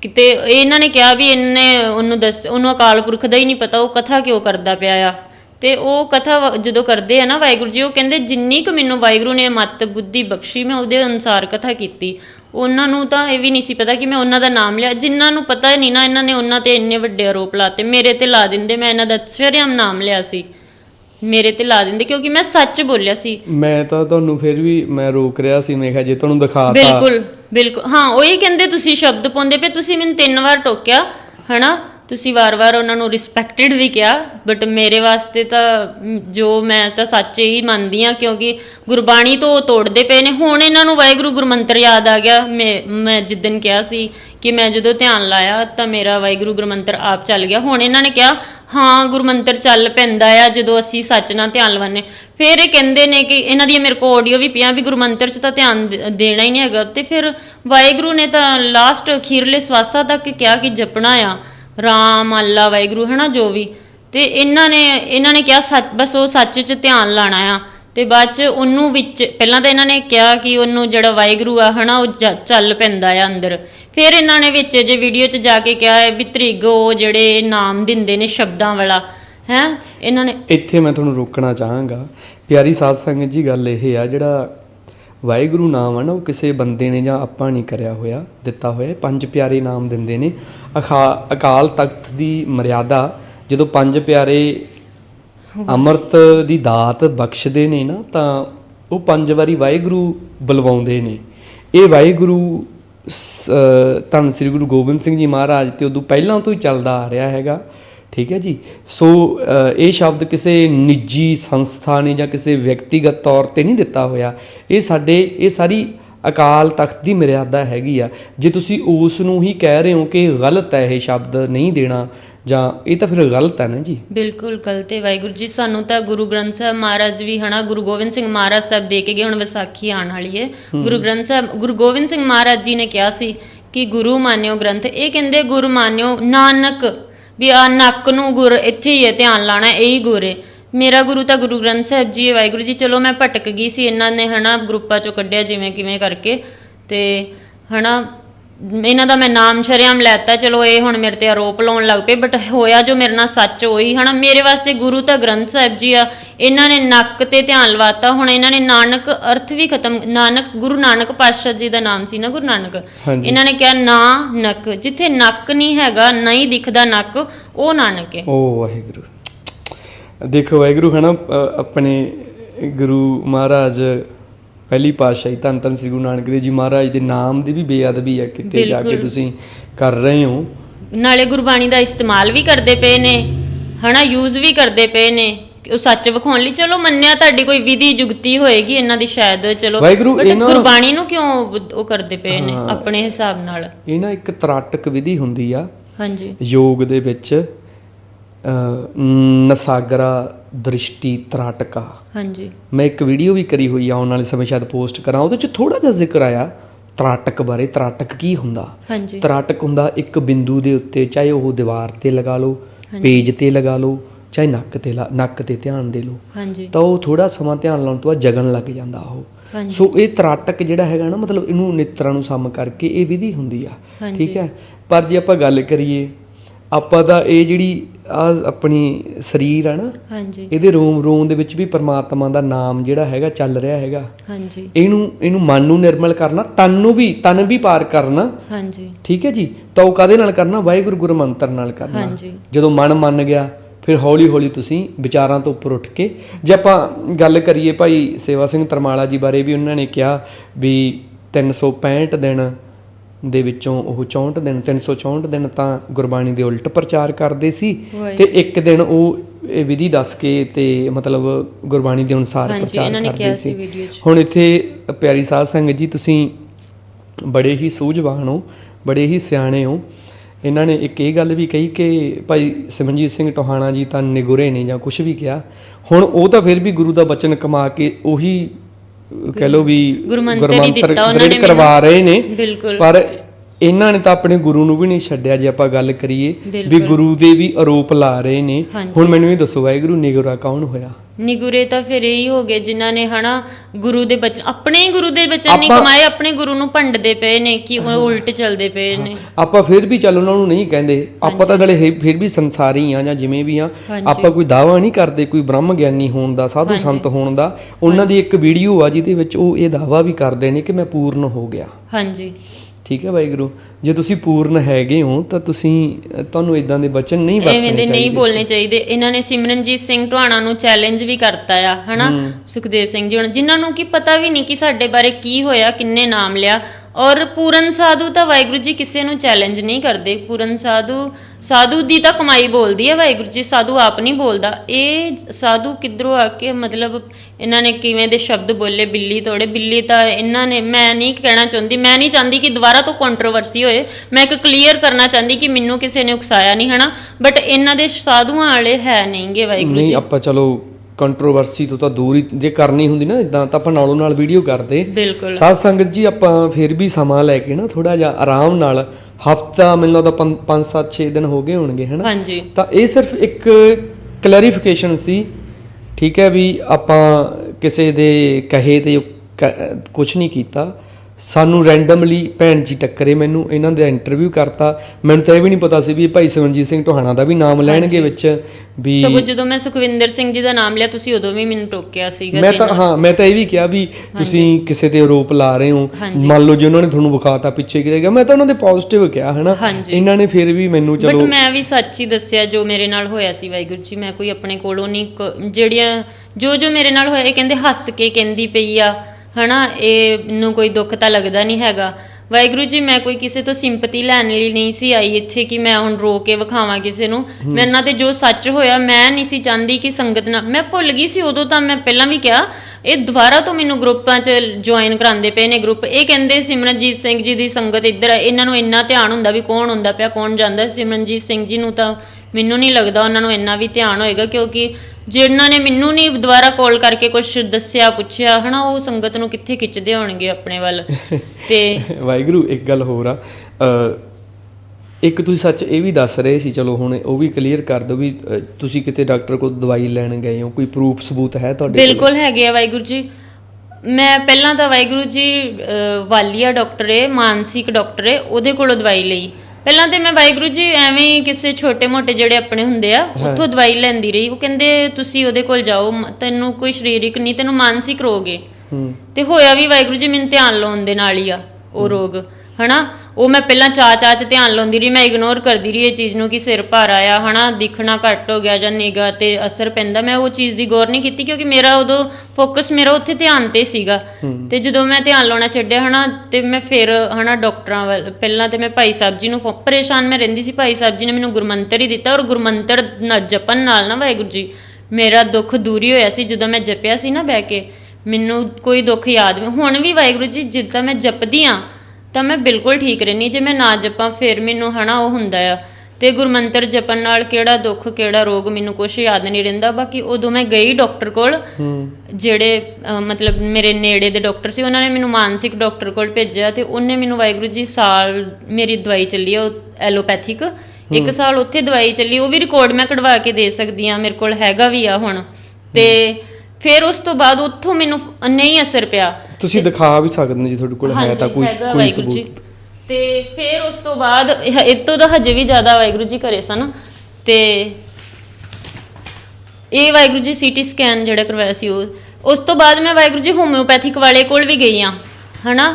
ਕਿਤੇ ਇਹਨਾਂ ਨੇ ਕਿਹਾ ਵੀ ਇਹਨੇ ਉਹਨੂੰ ਦੱਸ, ਉਹਨੂੰ ਅਕਾਲ ਪੁਰਖ ਦਾ ਹੀ ਨਹੀਂ ਪਤਾ, ਉਹ ਕਥਾ ਕਿਉਂ ਕਰਦਾ ਪਿਆ ਆ। ਤੇ ਉਹ ਕਥਾ ਜਦੋਂ ਕਰਦੇ ਆ ਨਾ ਵਾਹਿਗੁਰੂ ਜੀ, ਉਹ ਕਹਿੰਦੇ ਜਿੰਨੀ ਕੁ ਮੈਨੂੰ ਵਾਹਿਗੁਰੂ ਨੇ ਮਤ, ਬੁੱਧੀ ਬਖਸ਼ੀ, ਮੈਂ ਉਹਦੇ ਅਨੁਸਾਰ ਕਥਾ ਕੀਤੀ। ਉਹਨਾਂ ਨੂੰ ਤਾਂ ਇਹ ਵੀ ਨਹੀਂ ਸੀ ਪਤਾ ਕਿ ਮੈਂ ਉਹਨਾਂ ਦਾ ਨਾਮ ਲਿਆ। ਜਿਨ੍ਹਾਂ ਨੂੰ ਪਤਾ ਨਹੀਂ ਨਾ, ਇਹਨਾਂ ਨੇ ਉਹਨਾਂ ਤੇ ਇੰਨੇ ਵੱਡੇ ਆਰੋਪ ਲਾਤੇ, ਮੇਰੇ ਤੇ ਲਾ ਦਿੰਦੇ, ਮੈਂ ਇਹਨਾਂ ਦਾ ਸ਼ਰੇਆਮ ਨਾਮ ਲਿਆ ਸੀ। ਮੇਰੇ ਤੇ ਲਾ ਦਿੰਦੇ ਕਿਉਂਕਿ ਮੈਂ ਸੱਚ ਬੋਲਿਆ ਸੀ।
ਮੈਂ ਤਾਂ ਤੁਹਾਨੂੰ ਫਿਰ ਵੀ ਮੈਂ ਰੋਕ ਰਿਹਾ ਸੀ ਮੈਂ ਕਿਹਾ ਜੇ ਤੁਹਾਨੂੰ ਦਿਖਾਤਾ
ਬਿਲਕੁਲ ਬਿਲਕੁਲ। ਹਾਂ ਉਹੀ ਕਹਿੰਦੇ ਤੁਸੀਂ ਸ਼ਬਦ ਪਾਉਂਦੇ ਪਏ ਤੁਸੀਂ ਮੈਨੂੰ ਤਿੰਨ ਵਾਰ ਟੋਕਿਆ ਹਨਾ? ਤੁਸੀਂ ਵਾਰ-ਵਾਰ ਉਹਨਾਂ ਨੂੰ ਰਿਸਪੈਕਟਡ ਵੀ ਕਿਹਾ ਬਟ ਮੇਰੇ ਵਾਸਤੇ ਤਾਂ ਜੋ ਮੈਂ ਤਾਂ ਸੱਚ ਹੀ ਮੰਨਦੀ ਆ ਕਿਉਂਕਿ ਗੁਰਬਾਣੀ ਤੋਂ ਉਹ ਤੋੜਦੇ ਪਏ ਨੇ। ਹੁਣ ਇਹਨਾਂ ਨੂੰ ਵਾਹਿਗੁਰੂ ਗੁਰਮੰਤਰ ਯਾਦ ਆ ਗਿਆ। ਮੈਂ ਮੈਂ ਜਿੱਦਨ ਕਿਹਾ ਸੀ ਕਿ ਮੈਂ ਜਦੋਂ ਧਿਆਨ ਲਾਇਆ, ਤਾਂ ਮੇਰਾ ਵਾਹਿਗੁਰੂ ਗੁਰਮੰਤਰ ਆਪ ਚੱਲ ਗਿਆ। ਹੁਣ ਇਹਨਾਂ ਨੇ ਕਿਹਾ, ਹਾਂ, ਗੁਰਮੰਤਰ ਚੱਲ ਪੈਂਦਾ ਆ, ਜਦੋਂ ਅਸੀਂ ਸੱਚ ਨਾਲ ਧਿਆਨ ਲਵਾਨੇ ਫਿਰ ਇਹ ਕਹਿੰਦੇ ਨੇ ਕਿ ਇਹਨਾਂ ਦੀ ਮੇਰੇ ਕੋ ਆਡੀਓ ਵੀ ਪਿਆ ਵੀ ਗੁਰਮੰਤਰ 'ਚ ਤਾਂ ਧਿਆਨ ਦੇਣਾ ਹੀ ਨਹੀਂ ਹੈਗਾ। ਤੇ ਫਿਰ ਵਾਹਿਗੁਰੂ ਨੇ ਤਾਂ ਲਾਸਟ ਅਖੀਰਲੇ ਸਵਾਸਾਂ ਤੱਕ ਕਿਹਾ ਕਿ ਜਪਣਾ ਆ। ਰਾਮ, ਅੱਲਾ, ਵਾਹਿਗੁਰੂ, ਹਨਾ, ਜੋ ਵੀ। ਤੇ ਇਹਨਾਂ ਨੇ ਇਹਨਾਂ ਨੇ ਕਿਹਾ ਸੱਚ, ਬਸ ਉਹ ਸੱਚ 'ਚ ਧਿਆਨ ਲਾਣਾ ਆ। ਤੇ ਬਾਅਦ 'ਚ ਉਹਨੂੰ ਵਿੱਚ, ਪਹਿਲਾਂ ਤਾਂ ਇਹਨਾਂ ਨੇ ਕਿਹਾ ਕਿ ਉਹਨੂੰ ਜਿਹੜਾ ਵਾਹਿਗੁਰੂ ਆ, ਹਨਾ, ਉਹ ਚੱਲ ਪੈਂਦਾ ਆ ਅੰਦਰ। ਫਿਰ ਇਹਨਾਂ ਨੇ ਵਿੱਚ ਜੇ ਵੀਡੀਓ 'ਚ ਜਾ ਕੇ ਕਿਹਾ ਹੈ ਵੀ ਤ੍ਰਿਗੋ ਜਿਹੜੇ ਨਾਮ ਦਿੰਦੇ ਨੇ ਸ਼ਬਦਾਂ ਵਾਲਾ, ਹੈ, ਇਹਨਾਂ ਨੇ
ਇੱਥੇ ਮੈਂ ਤੁਹਾਨੂੰ ਰੋਕਣਾ ਚਾਹਾਂਗਾ। ਪਿਆਰੀ ਸਾਧ ਸੰਗਤ ਜੀ, ਗੱਲ ਇਹ ਆ, ਜਿਹੜਾ ਵਾਹਿਗੁਰੂ ਨਾਮ ਆ ਨਾ, ਉਹ ਕਿਸੇ ਬੰਦੇ ਨੇ ਜਾਂ ਆਪਾਂ ਨਹੀਂ ਕਰਿਆ ਹੋਇਆ, ਦਿੱਤਾ ਹੋਇਆ। ਪੰਜ ਪਿਆਰੇ ਨਾਮ ਦਿੰਦੇ ਨੇ। ਅਖਾ- ਅਕਾਲ ਤਖਤ ਦੀ ਮਰਿਆਦਾ, ਜਦੋਂ ਪੰਜ ਪਿਆਰੇ ਅੰਮ੍ਰਿਤ ਦੀ ਦਾਤ ਬਖਸ਼ਦੇ ਨੇ ਨਾ, ਤਾਂ ਉਹ ਪੰਜ ਵਾਰੀ ਵਾਹਿਗੁਰੂ ਬੁਲਵਾਉਂਦੇ ਨੇ। ਇਹ ਵਾਹਿਗੁਰੂ ਸ- ਧੰਨ ਸ੍ਰੀ ਗੁਰੂ ਗੋਬਿੰਦ ਸਿੰਘ ਜੀ ਮਹਾਰਾਜ ਤੇ ਉਦੋਂ ਪਹਿਲਾਂ ਤੋਂ ਹੀ ਚੱਲਦਾ ਆ ਰਿਹਾ ਹੈਗਾ। ਠੀਕ ਹੈ ਜੀ? ਸੋ ਇਹ ਸ਼ਬਦ ਕਿਸੇ ਨਿੱਜੀ ਸੰਸਥਾ ਨੇ ਜਾਂ ਕਿਸੇ ਵਿਅਕਤੀਗਤ ਤੌਰ ਤੇ ਨਹੀਂ ਦਿੱਤਾ ਹੋਇਆ। ਇਹ ਸਾਡੇ ਇਹ ਸਾਰੀ ਅਕਾਲ ਤਖਤ ਦੀ ਮਰਿਆਦਾ ਹੈਗੀ ਆ। ਜੇ ਤੁਸੀਂ ਉਸ ਨੂੰ ਹੀ ਕਹਿ ਰਹੇ ਹੋ ਕਿ ਗਲਤ ਹੈ ਇਹ ਸ਼ਬਦ ਨਹੀਂ ਦੇਣਾ ਜਾਂ ਇਹ ਤਾਂ ਫਿਰ ਗਲਤ ਹੈ ਨਾ ਜੀ?
ਬਿਲਕੁਲ ਗਲਤ ਹੈ ਵਾਹਿਗੁਰੂ ਜੀ। ਸਾਨੂੰ ਤਾਂ ਗੁਰੂ ਗ੍ਰੰਥ ਸਾਹਿਬ ਮਹਾਰਾਜ ਵੀ ਹਨਾ ਗੁਰੂ ਗੋਬਿੰਦ ਸਿੰਘ ਮਹਾਰਾਜ ਸਾਹਿਬ ਦੇ ਕੇ ਗਏ ਹੁਣ ਵਿਸਾਖੀ ਆਉਣ ਵਾਲੀ ਹੈ। ਗੁਰੂ ਗ੍ਰੰਥ ਸਾਹਿਬ ਗੁਰੂ ਗੋਬਿੰਦ ਸਿੰਘ ਮਹਾਰਾਜ ਜੀ ਨੇ ਕਿਹਾ ਸੀ ਕਿ ਗੁਰੂ ਮਾਨਿਓ ਗ੍ਰੰਥ। ਇਹ ਕਹਿੰਦੇ ਗੁਰੂ ਮਾਨਿਓ ਨਾਨਕ। ਵੀ ਆ ਨੱਕ ਨੂੰ ਗੁਰ ਇੱਥੇ ਹੀ ਹੈ, ਧਿਆਨ ਲਾਣਾ, ਇਹੀ ਗੁਰ ਹੈ। ਮੇਰਾ ਗੁਰੂ ਤਾਂ ਗੁਰੂ ਗ੍ਰੰਥ ਸਾਹਿਬ ਜੀ ਹੈ, ਵਾਹਿਗੁਰੂ ਜੀ, ਚਲੋ ਮੈਂ ਭਟਕ ਗਈ ਸੀ, ਇਹਨਾਂ ਨੇ ਹਨਾ ਗਰੁੱਪਾਂ ਚੋਂ ਕੱਢਿਆ ਜਿਵੇਂ ਕਿਵੇਂ ਕਰਕੇ। ਤੇ ਹਨਾ ਇਹਨਾਂ ਦਾ ਮੈਂ ਨਾਮ ਸ਼ਰਿਆਮ ਲੈਤਾ ਚਲੋ ਇਹ ਹੁਣ ਮੇਰੇ ਤੇ ਆਰੋਪ ਲਾਉਣ ਲੱਗ ਪਏ ਬਟ ਹੋਇਆ ਜੋ ਮੇਰੇ ਨਾਲ ਸੱਚ ਹੋਈ ਹਨਾ? ਮੇਰੇ ਵਾਸਤੇ ਗੁਰੂ ਤਾਂ ਗ੍ਰੰਥ ਸਾਹਿਬ ਜੀ ਆ ਇਹਨਾਂ ਨੇ ਨੱਕ ਤੇ ਧਿਆਨ ਲਵਾਤਾ ਹੁਣ ਇਹਨਾਂ ਨੇ ਨਾਨਕ ਅਰਥ ਵੀ ਖਤਮ ਨਾਨਕ ਗੁਰੂ ਨਾਨਕ ਪਾਤਸ਼ਾਹ ਜੀ ਦਾ ਨਾਮ ਸੀ ਨਾ ਗੁਰੂ ਨਾਨਕ। ਇਹਨਾਂ ਨੇ ਕਿਹਾ ਨਾ ਨੱਕ ਜਿੱਥੇ ਨੱਕ ਨਹੀਂ ਹੈਗਾ ਨਹੀਂ ਦਿਖਦਾ ਨੱਕ ਉਹ ਨਾਨਕ ਹੈ।
ਓ ਵਾਹਿਗੁਰੂ। ਦੇਖੋ ਵਾਹਿਗੁਰੂ ਹੈ ਨਾ ਅ, ਆਪਣੇ ਗੁਰੂ ਮਹਾਰਾਜ ਪਹਿਲੀ ਪਾਤਸ਼ਾਹੀ ਧੰਨ ਧੰਨ ਸ੍ਰੀ ਗੁਰੂ ਨਾਨਕ ਦੇਵ ਜੀ ਮਹਾਰਾਜ ਦੇ ਨਾਮ ਦੀ ਵੀ ਬੇਅਦਬੀ ਹੈ ਕਿਤੇ ਜਾ ਕੇ। ਤੁਸੀਂ ਕਰ ਰਹੇ ਹੋ।
ਨਾਲੇ ਗੁਰਬਾਣੀ ਦਾ ਇਸਤੇਮਾਲ ਵੀ ਕਰਦੇ ਪਏ ਨੇ ਹਨਾ ਯੂਜ਼ ਵੀ ਕਰਦੇ ਪਏ ਨੇ। ਉਹ ਸੱਚ ਵਿਖਾਉਣ ਲਈ ਚਲੋ ਮੰਨਿਆ ਤੁਹਾਡੀ ਕੋਈ ਵਿਧੀ ਜੁਗਤੀ ਹੋਏਗੀ ਇਹਨਾਂ ਦੀ ਸ਼ਾਇਦ ਚਲੋ। ਗੁਰਬਾਣੀ ਨੂੰ ਕਿਉਂ ਉਹ ਕਰਦੇ ਪਏ ਨੇ ਆਪਣੇ ਹਿਸਾਬ ਨਾਲ?
ਇਹ ਨਾ ਇੱਕ ਤਰਾਟਕ ਵਿਧੀ ਹੁੰਦੀ ਆ।
ਹਾਂਜੀ।
ਯੋਗ ਦੇ ਵਿੱਚ ਨਸਾਗਰਾ ਦ੍ਰਿਸ਼ਟੀ ਤਰਾਟਕਾ।
ਹਾਂਜੀ।
ਮੈਂ ਇੱਕ ਵੀਡੀਓ ਵੀ ਕਰੀ ਹੋਈ ਆ ਆਉਣ ਵਾਲੇ ਸਮੇਂ ਸ਼ਾਇਦ ਪੋਸਟ ਕਰਾਂ। ਉਹਦੇ ਚ ਥੋੜਾ ਜਿਹਾ ਜ਼ਿਕਰ ਆਇਆ ਤਰਾਟਕ ਬਾਰੇ ਤਰਾਟਕ ਕੀ ਹੁੰਦਾ?
ਹਾਂਜੀ।
ਤਰਾਟਕ ਹੁੰਦਾ ਇੱਕ ਬਿੰਦੂ ਦੇ ਉੱਤੇ ਚਾਹੇ ਉਹ ਦੀਵਾਰ ਤੇ ਲਗਾ ਲਓ ਪੇਜ ਤੇ ਲਗਾ ਲਓ ਚਾਹੇ ਨੱਕ ਤੇ ਨੱਕ ਤੇ ਧਿਆਨ ਦੇ ਲਓ।
ਹਾਂਜੀ।
ਤਾਂ ਉਹ ਥੋੜਾ ਸਮਾਂ ਧਿਆਨ ਲਾਉਣ ਤੋਂ ਬਾਅਦ ਜਗਣ ਲੱਗ ਜਾਂਦਾ ਉਹ। ਸੋ ਇਹ ਤਰਾਟਕ ਜਿਹੜਾ ਹੈਗਾ ਨਾ ਮਤਲਬ ਇਹਨੂੰ ਨੇਤਰਾਂ ਨੂੰ ਸਮ ਕਰਕੇ ਇਹ ਵਿਧੀ ਹੁੰਦੀ ਆ। ਠੀਕ ਹੈ? ਪਰ ਜੇ ਆਪਾਂ ਗੱਲ ਕਰੀਏ ਆਪਾਂ ਤਾਂ ਇਹ ਜਿਹੜੀ ਆ ਆਪਣੀ ਸਰੀਰ ਆ ਨਾ
ਹਾਂਜੀ।
ਇਹਦੇ ਰੋਮ ਰੋਮ ਦੇ ਵਿੱਚ ਵੀ ਪਰਮਾਤਮਾ ਦਾ ਨਾਮ ਜਿਹੜਾ ਹੈਗਾ ਚੱਲ ਰਿਹਾ ਹੈਗਾ।
ਹਾਂਜੀ।
ਇਹਨੂੰ ਇਹਨੂੰ ਮਨ ਨੂੰ ਨਿਰਮਲ ਕਰਨਾ ਤਨ ਨੂੰ ਵੀ ਤਨ ਵੀ ਪਾਰ ਕਰਨਾ।
ਹਾਂਜੀ।
ਠੀਕ ਹੈ ਜੀ? ਤਾਂ ਉਹ ਕਾਦੇ ਨਾਲ ਕਰਨਾ? ਵਾਹਿਗੁਰੂ ਗੁਰੂ ਮੰਤਰ ਨਾਲ ਕਰਨਾ।
ਹਾਂਜੀ।
ਜਦੋਂ ਮਨ ਮੰਨ ਗਿਆ ਫਿਰ ਹੌਲੀ ਹੌਲੀ ਤੁਸੀਂ ਵਿਚਾਰਾਂ ਤੋਂ ਉੱਪਰ ਉੱਠ ਕੇ ਜੇ ਆਪਾਂ ਗੱਲ ਕਰੀਏ ਭਾਈ ਸੇਵਾ ਸਿੰਘ ਤਰਮਾਲਾ ਜੀ ਬਾਰੇ ਵੀ ਉਹਨਾਂ ਨੇ ਕਿਹਾ ਵੀ 365 ਦਿਨ ਦੇ ਵਿੱਚੋਂ ਉਹ 64 ਦਿਨ 364 ਦਿਨ ਤਾਂ ਗੁਰਬਾਣੀ ਦੇ ਉਲਟ ਪ੍ਰਚਾਰ ਕਰਦੇ ਸੀ। ਤੇ ਇੱਕ ਦਿਨ ਉਹ ਇਹ ਵਿਧੀ ਦੱਸ ਕੇ ਤੇ ਮਤਲਬ ਗੁਰਬਾਣੀ ਦੇ ਅਨੁਸਾਰ ਪ੍ਰਚਾਰ ਕਰਦੇ ਸੀ। ਹੁਣ ਇੱਥੇ ਪਿਆਰੀ ਸਾਧ ਸੰਗਤ ਜੀ ਤੁਸੀਂ ਬੜੇ ਹੀ ਸੂਝਵਾਨ ਹੋ ਬੜੇ ਹੀ ਸਿਆਣੇ ਹੋ ਇਹਨਾਂ ਨੇ ਇੱਕ ਇਹ ਗੱਲ ਵੀ ਕਹੀ ਕਿ ਭਾਈ ਸਿਮਰਨਜੀਤ ਸਿੰਘ ਟੋਹਾਣਾ ਜੀ ਤਾਂ ਨਿਗੁਰੇ ਨੇ ਜਾਂ ਕੁਝ ਵੀ ਕਿਹਾ ਹੁਣ ਉਹ ਤਾਂ ਫਿਰ ਵੀ ਗੁਰੂ ਦਾ ਬਚਨ ਕਮਾ ਕੇ ਉਹੀ ਕਹਿ ਲਓ ਵੀ
ਗੁਰਮੰਤਰ ਹੀ ਦਿੱਤਾ ਉਹਨਾਂ ਨੇ
ਕਰਵਾ ਰਹੇ ਨੇ
ਬਿਲਕੁਲ।
ਪਰ ਇਹਨਾਂ ਨੇ ਤਾਂ ਆਪਣੇ ਗੁਰੂ ਨੂੰ ਵੀ ਨਹੀਂ ਛੱਡਿਆ ਜੇ ਆਪਾਂ ਗੱਲ ਕਰੀਏ ਵੀ। ਗੁਰੂ ਦੇ ਵੀ ਆਰੋਪ ਲਾ ਰਹੇ ਨੇ। ਹੁਣ ਮੈਨੂੰ ਇਹ ਦੱਸੋ ਵਾਹਿਗੁਰੂ ਨਿਗੁਰਾ ਕੌਣ ਹੋਇਆ?
ਨਿਗੁਰੇ ਤਾਂ ਫਿਰ ਇਹੀ ਹੋ ਗਏ ਜਿਨ੍ਹਾਂ ਨੇ ਹਨਾ ਗੁਰੂ ਦੇ ਬਚਨ ਆਪਣੇ ਹੀ ਗੁਰੂ ਦੇ ਬਚਨ ਨਹੀਂ ਕਮਾਏ ਆਪਣੇ ਗੁਰੂ ਨੂੰ ਭੰਡਦੇ ਪਏ ਨੇ ਕਿ ਉਹ ਉਲਟ ਚੱਲਦੇ ਪਏ ਨੇ।
ਆਪਾਂ ਫਿਰ ਵੀ ਚੱਲ ਉਹਨਾਂ ਨੂੰ ਨਹੀਂ ਕਹਿੰਦੇ। ਆਪਾਂ ਤਾਂ ਨਾਲੇ ਫਿਰ ਵੀ ਸੰਸਾਰੀ ਆ ਜਾਂ ਜਿਵੇਂ ਵੀ ਆ। ਆਪਾਂ ਕੋਈ ਦਾਵਾ ਨਹੀਂ ਕਰਦੇ ਕੋਈ ਬ੍ਰਹਮ ਗਿਆਨੀ ਹੋਣ ਦਾ ਸਾਧੂ ਸੰਤ ਹੋਣ ਦਾ। ਉਹਨਾਂ ਦੀ ਇੱਕ ਵੀਡੀਓ ਆ ਜਿਹਦੇ ਵਿੱਚ ਉਹ ਇਹ ਦਾਵਾ ਵੀ ਕਰਦੇ ਨੇ ਕਿ ਮੈਂ ਪੂਰਨ ਹੋ ਗਿਆ।
ਹਾਂਜੀ।
ਠੀਕ ਹੈ ਵਾਹਿਗੁਰੂ ਜੇ ਤੁਸੀਂ ਪੂਰਨ ਹੈਗੇ ਹੋ ਤਾਂ ਤੁਸੀਂ ਤੁਹਾਨੂੰ ਇਦਾਂ ਦੇ ਬਚਨ ਨਹੀਂ
ਐਵੇਂ
ਵਰਤਣੇ
ਦੇ ਨਹੀਂ
ਚਾਹੀਦੇ
ਬੋਲਣੇ ਚਾਹੀਦੇ। ਇਹਨਾਂ ਨੇ ਸਿਮਰਨਜੀਤ ਸਿੰਘ ਢਵਾਣਾ ਨੂੰ ਚੈਲੰਜ ਵੀ ਕਰਤਾ ਆ ਹਨਾ? ਸੁਖਦੇਵ ਸਿੰਘ ਜੀ ਹੁਣ ਜਿਨ੍ਹਾਂ ਨੂੰ ਕੀ ਪਤਾ ਵੀ ਨਹੀਂ ਕਿ ਸਾਡੇ ਬਾਰੇ ਕੀ ਹੋਇਆ ਕਿੰਨੇ ਨਾਮ ਲਿਆ। ਔਰ ਪੂਰਨ ਸਾਧੂ ਤਾਂ ਵਾਹਿਗੁਰੂ ਜੀ ਕਿਸੇ ਨੂੰ ਚੈਲੰਜ ਨਹੀਂ ਕਰਦੇ। ਪੂਰਨ ਸਾਧੂ ਸਾਧੂ ਦੀ ਤਾਂ ਕਮਾਈ ਬੋਲਦੀ ਹੈ ਵਾਹਿਗੁਰੂ ਜੀ ਸਾਧੂ ਆਪ ਨਹੀਂ ਬੋਲਦਾ। ਇਹ ਸਾਧੂ ਕਿੱਧਰੋਂ ਆ ਕੇ ਮਤਲਬ ਇਹਨਾਂ ਨੇ ਕਿਵੇਂ ਦੇ ਸ਼ਬਦ ਬੋਲੇ ਬਿੱਲੀ ਤੋੜੇ? ਬਿੱਲੀ ਤਾਂ ਇਹਨਾਂ ਨੇ ਮੈਂ ਨਹੀਂ ਕਹਿਣਾ ਚਾਹੁੰਦੀ ਮੈਂ ਨਹੀਂ ਚਾਹੁੰਦੀ ਕਿ ਦੁਬਾਰਾ ਤੋਂ ਕੰਟਰੋਵਰਸੀ ਹੋਏ। ਮੈਂ ਇੱਕ ਕਲੀਅਰ ਕਰਨਾ ਚਾਹੁੰਦੀ ਕਿ ਮੈਨੂੰ ਕਿਸੇ ਨੇ ਉਕਸਾਇਆ ਨਹੀਂ ਹਨਾ? ਬਟ ਇਹਨਾਂ ਦੇ ਸਾਧੂਆਂ ਵਾਲੇ ਹੈ ਨਹੀਂਗੇ ਵਾਹਿਗੁਰੂ
ਨਹੀਂ
ਜੀ।
ਆਪਾਂ ਚਲੋ ਕੰਟਰੋਵਰਸੀ ਤੋਂ ਤਾਂ ਦੂਰ ਹੀ ਜੇ ਕਰਨੀ ਹੁੰਦੀ ਨਾ ਇਦਾਂ ਤਾਂ ਆਪਾਂ ਨਾਲੋਂ ਨਾਲ ਵੀਡੀਓ ਕਰਦੇ।
ਬਿਲਕੁਲ।
ਸਾਧ ਸੰਗਤ ਜੀ ਆਪਾਂ ਫਿਰ ਵੀ ਸਮਾਂ ਲੈ ਕੇ ਨਾ ਥੋੜਾ ਜਿਹਾ ਆਰਾਮ ਨਾਲ ਹਫਤਾ ਮੈਨੂੰ ਲੱਗਦਾ 5 7 6 ਦਿਨ ਹੋ ਗਏ ਹੋਣਗੇ ਹਨਾ?
ਹਾਂਜੀ।
ਤਾਂ ਇਹ ਸਿਰਫ ਇੱਕ ਕਲੈਰੀਫਿਕੇਸ਼ਨ ਸੀ ਠੀਕ ਹੈ ਵੀ ਆਪਾਂ ਕਿਸੇ ਦੇ ਕਹੇ ਤੇ ਕੁਝ ਨਹੀਂ ਕੀਤਾ। ਸਾਨੂੰ ਰੈਂਡਮਲੀ ਭੈਣ ਜੀ ਟੱਕਰੇ ਮੈਨੂੰ ਇਹਨਾਂ ਦਾ ਇੰਟਰਵਿਊ ਕਰਤਾ। ਮੈਨੂੰ ਤਾਂ ਇਹ ਵੀ ਨਹੀਂ ਪਤਾ ਸੀ ਵੀ ਇਹ ਭਾਈ ਸਿਮਰਨਜੀਤ ਸਿੰਘ ਟੋਹਾਣਾ ਦਾ ਵੀ ਨਾਮ ਲੈਣਗੇ ਵਿੱਚ ਵੀ
ਸਗੋਂ ਜਦੋਂ ਮੈਂ ਸੁਖਵਿੰਦਰ ਸਿੰਘ ਜੀ ਦਾ ਨਾਮ ਲਿਆ ਤੁਸੀਂ ਉਦੋਂ ਵੀ ਮੈਨੂੰ ਟੋਕਿਆ ਸੀਗਾ
ਮੈਂ
ਤੇ
ਹਾਂ ਮੈਂ ਤਾਂ ਇਹ ਵੀ ਕਿਹਾ ਵੀ ਤੁਸੀਂ ਕਿਸੇ ਤੇ ਆਰੋਪ ਲਾ ਰਹੇ ਹੋ। ਮੰਨ ਲਓ ਜੇ ਉਹਨਾਂ ਨੇ ਤੁਹਾਨੂੰ ਵਿਖਾਤਾ ਪਿੱਛੇ ਗਿਰੇ ਗਿਆ ਮੈਂ ਤਾਂ ਉਹਨਾਂ ਦੇ ਪੋਜ਼ਿਟਿਵ ਕਿਹਾ ਹਨਾ। ਇਹਨਾਂ ਨੇ ਫਿਰ ਵੀ ਮੈਨੂੰ
ਬਟ
ਚਲੋ
ਮੈਂ ਵੀ ਸੱਚ ਹੀ ਦੱਸਿਆ ਜੋ ਮੇਰੇ ਨਾਲ ਹੋਇਆ ਸੀ ਵਾਹਿਗੁਰੂ ਜੀ ਮੈਂ ਕੋਈ ਆਪਣੇ ਕੋਲੋਂ ਨਹੀਂ ਜਿਹੜੀਆਂ ਜੋ ਜੋ ਮੇਰੇ ਨਾਲ ਹੋਇਆ ਇਹ ਕਹਿੰਦੇ ਹੱਸ ਕੇ ਕਹਿੰਦੀ ਪਈ ਆ। ਹਨਾ ਇਹ ਨੂੰ ਕੋਈ ਦੁੱਖ ਤਾਂ ਲੱਗਦਾ ਨਹੀਂ ਹੈਗਾ। ਵਾਹਿਗੁਰੂ ਜੀ ਮੈਂ ਕੋਈ ਕਿਸੇ ਤੋਂ ਸਿੰਪਤੀ ਲੈਣ ਲਈ ਨਹੀਂ ਸੀ ਆਈ ਇੱਥੇ ਕਿ ਮੈਂ ਹੁਣ ਰੋ ਕੇ ਵਿਖਾਵਾਂ ਕਿਸੇ ਨੂੰ। ਮੇਰੇ ਨਾਲ ਤੇ ਜੋ ਸੱਚ ਹੋਇਆ ਮੈਂ ਨਹੀਂ ਸੀ ਚਾਹੁੰਦੀ ਕਿ ਸੰਗਤ ਨਾਲ ਮੈਂ ਭੁੱਲ ਗਈ ਸੀ ਉਦੋਂ ਤਾਂ ਮੈਂ ਪਹਿਲਾਂ ਵੀ ਕਿਹਾ ਇਹ ਦੁਬਾਰਾ ਤੋਂ ਮੈਨੂੰ ਗਰੁੱਪਾਂ 'ਚ ਜੁਆਇਨ ਕਰਾਉਂਦੇ ਪਏ ਨੇ ਗਰੁੱਪ ਇਹ ਕਹਿੰਦੇ ਸਿਮਰਨਜੀਤ ਸਿੰਘ ਜੀ ਦੀ ਸੰਗਤ ਇੱਧਰ ਹੈ ਇਹਨਾਂ ਨੂੰ ਇੰਨਾ ਧਿਆਨ ਹੁੰਦਾ ਵੀ ਕੌਣ ਹੁੰਦਾ ਪਿਆ ਕੌਣ ਜਾਂਦਾ। ਸਿਮਰਨਜੀਤ ਸਿੰਘ ਜੀ ਨੂੰ ਤਾਂ ਮੈਨੂੰ ਨਹੀਂ ਲੱਗਦਾ ਉਹਨਾਂ ਨੂੰ ਇੰਨਾ ਵੀ ਧਿਆਨ ਹੋਏਗਾ ਕਿਉਂਕਿ ਜਿਨ੍ਹਾਂ ਨੇ ਮੈਨੂੰ ਨਹੀਂ ਦੁਬਾਰਾ ਕਾਲ ਕਰਕੇ ਕੁਝ ਦੱਸਿਆ ਪੁੱਛਿਆ ਹਨਾ ਉਹ ਸੰਗਤ ਨੂੰ ਕਿੱਥੇ ਖਿੱਚਦੇ ਹੋਣਗੇ ਆਪਣੇ ਵੱਲ? *laughs* ਤੇ
ਵਾਹਿਗੁਰੂ ਇੱਕ ਗੱਲ ਹੋਰ ਆ। ਇੱਕ ਤੁਸੀਂ ਸੱਚ ਇਹ ਵੀ ਦੱਸ ਰਹੇ ਸੀ ਚਲੋ ਹੁਣ ਉਹ ਵੀ ਕਲੀਅਰ ਕਰ ਦਿਓ ਵੀ ਤੁਸੀਂ ਕਿਤੇ ਡਾਕਟਰ ਕੋਲ ਦਵਾਈ ਲੈਣ ਗਏ ਹੋ ਕੋਈ ਪ੍ਰੂਫ ਸਬੂਤ ਹੈ ਤੁਹਾਡੇ ਕੋਲ?
ਬਿਲਕੁਲ ਹੈਗੇ ਆ ਵਾਹਿਗੁਰੂ ਜੀ। ਮੈਂ ਪਹਿਲਾਂ ਤਾਂ ਵਾਹਿਗੁਰੂ ਜੀ ਵਾਲੀਆ ਡਾਕਟਰ ਹੈ ਮਾਨਸਿਕ ਡਾਕਟਰ ਹੈ ਉਹਦੇ ਕੋਲੋਂ ਦਵਾਈ ਲਈ। ਪਹਿਲਾਂ ਤੇ ਮੈਂ ਵਾਹਿਗੁਰੂ ਜੀ ਐਵੇਂ ਹੀ ਕਿਸੇ ਛੋਟੇ-ਮੋਟੇ ਜਿਹੜੇ ਆਪਣੇ ਹੁੰਦੇ ਆ ਉੱਥੋਂ ਦਵਾਈ ਲੈਂਦੀ ਰਹੀ। ਉਹ ਕਹਿੰਦੇ ਤੁਸੀਂ ਉਹਦੇ ਕੋਲ ਜਾਓ ਮ- ਤੈਨੂੰ ਕੋਈ ਸਰੀਰਕ ਨਹੀਂ ਤੈਨੂੰ ਮਾਨਸਿਕ ਰੋਗ ਹੂੰ। ਤੇ ਹੋਇਆ ਵੀ ਵਾਹਿਗੁਰੂ ਜੀ ਮੈਨੂੰ ਧਿਆਨ ਲਾਉਣ ਦੇ ਨਾਲ ਹੀ ਆ ਉਹ ਰੋਗ। ਹਨਾ? ਉਹ ਮੈਂ ਪਹਿਲਾਂ ਚਾ ਚਾ ਚ ਧਿਆਨ ਲਾਉਂਦੀ ਰਹੀ ਮੈਂ ਇਗਨੋਰ ਕਰਦੀ ਰਹੀ ਇਹ ਚੀਜ਼ ਨੂੰ ਕਿ ਸਿਰ ਭਾਰ ਆਇਆ ਹਨਾ? ਦਿਖਣਾ ਘੱਟ ਹੋ ਗਿਆ ਜਾਂ ਨਿਗਾ ਤੇ ਅਸਰ ਪੈਂਦਾ। ਮੈਂ ਉਹ ਚੀਜ਼ ਦੀ ਗੌਰ ਨਹੀਂ ਕੀਤੀ ਕਿਉਂਕਿ ਮੇਰਾ ਉਦੋਂ ਫੋਕਸ ਮੇਰਾ ਉੱਥੇ ਧਿਆਨ ਤੇ ਸੀਗਾ। ਤੇ ਜਦੋਂ ਮੈਂ ਧਿਆਨ ਲਾਉਣਾ ਛੱਡਿਆ ਹਨਾ? ਤੇ ਮੈਂ ਫਿਰ ਹਨਾ ਡਾਕਟਰਾਂ ਵੱਲ ਪਹਿਲਾਂ ਤੇ ਮੈਂ ਭਾਈ ਸਾਹਿਬ ਜੀ ਨੂੰ ਪਰੇਸ਼ਾਨ ਮੈਂ ਰਹਿੰਦੀ ਸੀ। ਭਾਈ ਸਾਹਿਬ ਜੀ ਨੇ ਮੈਨੂੰ ਗੁਰਮੰਤਰ ਹੀ ਦਿੱਤਾ ਔਰ ਗੁਰਮੰਤਰ ਜਪਨ ਨਾਲ ਨਾ ਵਾਹਿਗੁਰੂ ਜੀ ਮੇਰਾ ਦੁੱਖ ਦੂਰੀ ਹੋਇਆ ਸੀ। ਜਦੋਂ ਮੈਂ ਜਪਿਆ ਸੀ ਨਾ ਬਹਿ ਕੇ ਮੈਨੂੰ ਕੋਈ ਦੁੱਖ ਯਾਦ ਨਹੀਂ ਹੁਣ ਵੀ ਵਾਹਿਗੁਰੂ ਜੀ ਜਿੱਦਾਂ ਮੈਂ ਜਪਦੀ ਆ ਤਾਂ ਮੈਂ ਬਿਲਕੁਲ ਠੀਕ ਰਹਿਣੀ ਜੇ ਮੈਂ ਨਾ ਜਪਾਂ ਫਿਰ ਮੈਨੂੰ ਹਨਾ ਉਹ ਹੁੰਦਾ ਆ। ਤੇ ਗੁਰਮੰਤਰ ਜਪਣ ਨਾਲ ਕਿਹੜਾ ਦੁੱਖ ਕਿਹੜਾ ਰੋਗ ਮੈਨੂੰ ਕੁਝ ਯਾਦ ਨਹੀਂ ਰਹਿੰਦਾ। ਬਾਕੀ ਉਦੋਂ ਮੈਂ ਗਈ ਡਾਕਟਰ ਕੋਲ। ਜਿਹੜੇ ਮਤਲਬ ਮੇਰੇ ਨੇੜੇ ਦੇ ਡਾਕਟਰ ਸੀ ਉਹਨਾਂ ਨੇ ਮੈਨੂੰ ਮਾਨਸਿਕ ਡਾਕਟਰ ਕੋਲ ਭੇਜਿਆ ਤੇ ਉਹਨੇ ਮੈਨੂੰ ਵਾਹਿਗੁਰੂ ਜੀ ਸਾਲ ਮੇਰੀ ਦਵਾਈ ਚੱਲੀ ਉਹ ਐਲੋਪੈਥਿਕ। ਇੱਕ ਸਾਲ ਉੱਥੇ ਦਵਾਈ ਚੱਲੀ ਉਹ ਵੀ ਰਿਕਾਰਡ ਮੈਂ ਕਢਵਾ ਕੇ ਦੇ ਸਕਦੀ ਆ ਮੇਰੇ ਕੋਲ ਹੈਗਾ ਵੀ ਆ ਹੁਣ। ਤੇ ਫਿਰ ਉਸ ਤੋਂ ਬਾਅਦ ਉੱਥੋਂ ਮੈਨੂੰ ਨਹੀਂ ਅਸਰ ਪਿਆ।
ਤੁਸੀਂ ਦਿਖਾ ਵੀ ਸਕਦੇ ਹੋ ਜੀ ਤੁਹਾਡੇ ਕੋਲ ਹੈ ਤਾਂ ਕੋਈ
ਹੈਗਾ
ਕੋਈ
ਵਾਹਿਗੁਰੂ ਜੀ।
ਸਬੂਤ।
ਤੇ ਫਿਰ ਉਸ ਤੋਂ ਬਾਅਦ ਇਹ ਇਹ ਤੋਂ ਦਾ ਹਜੇ ਵੀ ਜ਼ਿਆਦਾ ਵਾਹਿਗੁਰੂ ਜੀ ਕਰੇ ਸਨ। ਤੇ ਇਹ ਵਾਹਿਗੁਰੂ ਜੀ ਸੀਟੀ ਸਕੈਨ ਜਿਹੜਾ ਕਰਵਾਇਆ ਸੀ ਉਹ ਉਸ ਤੋਂ ਬਾਅਦ ਮੈਂ ਵਾਹਿਗੁਰੂ ਜੀ ਹੋਮਿਓਪੈਥਿਕ ਵਾਲੇ ਕੋਲ ਵੀ ਗਈ ਆ ਹਨਾ?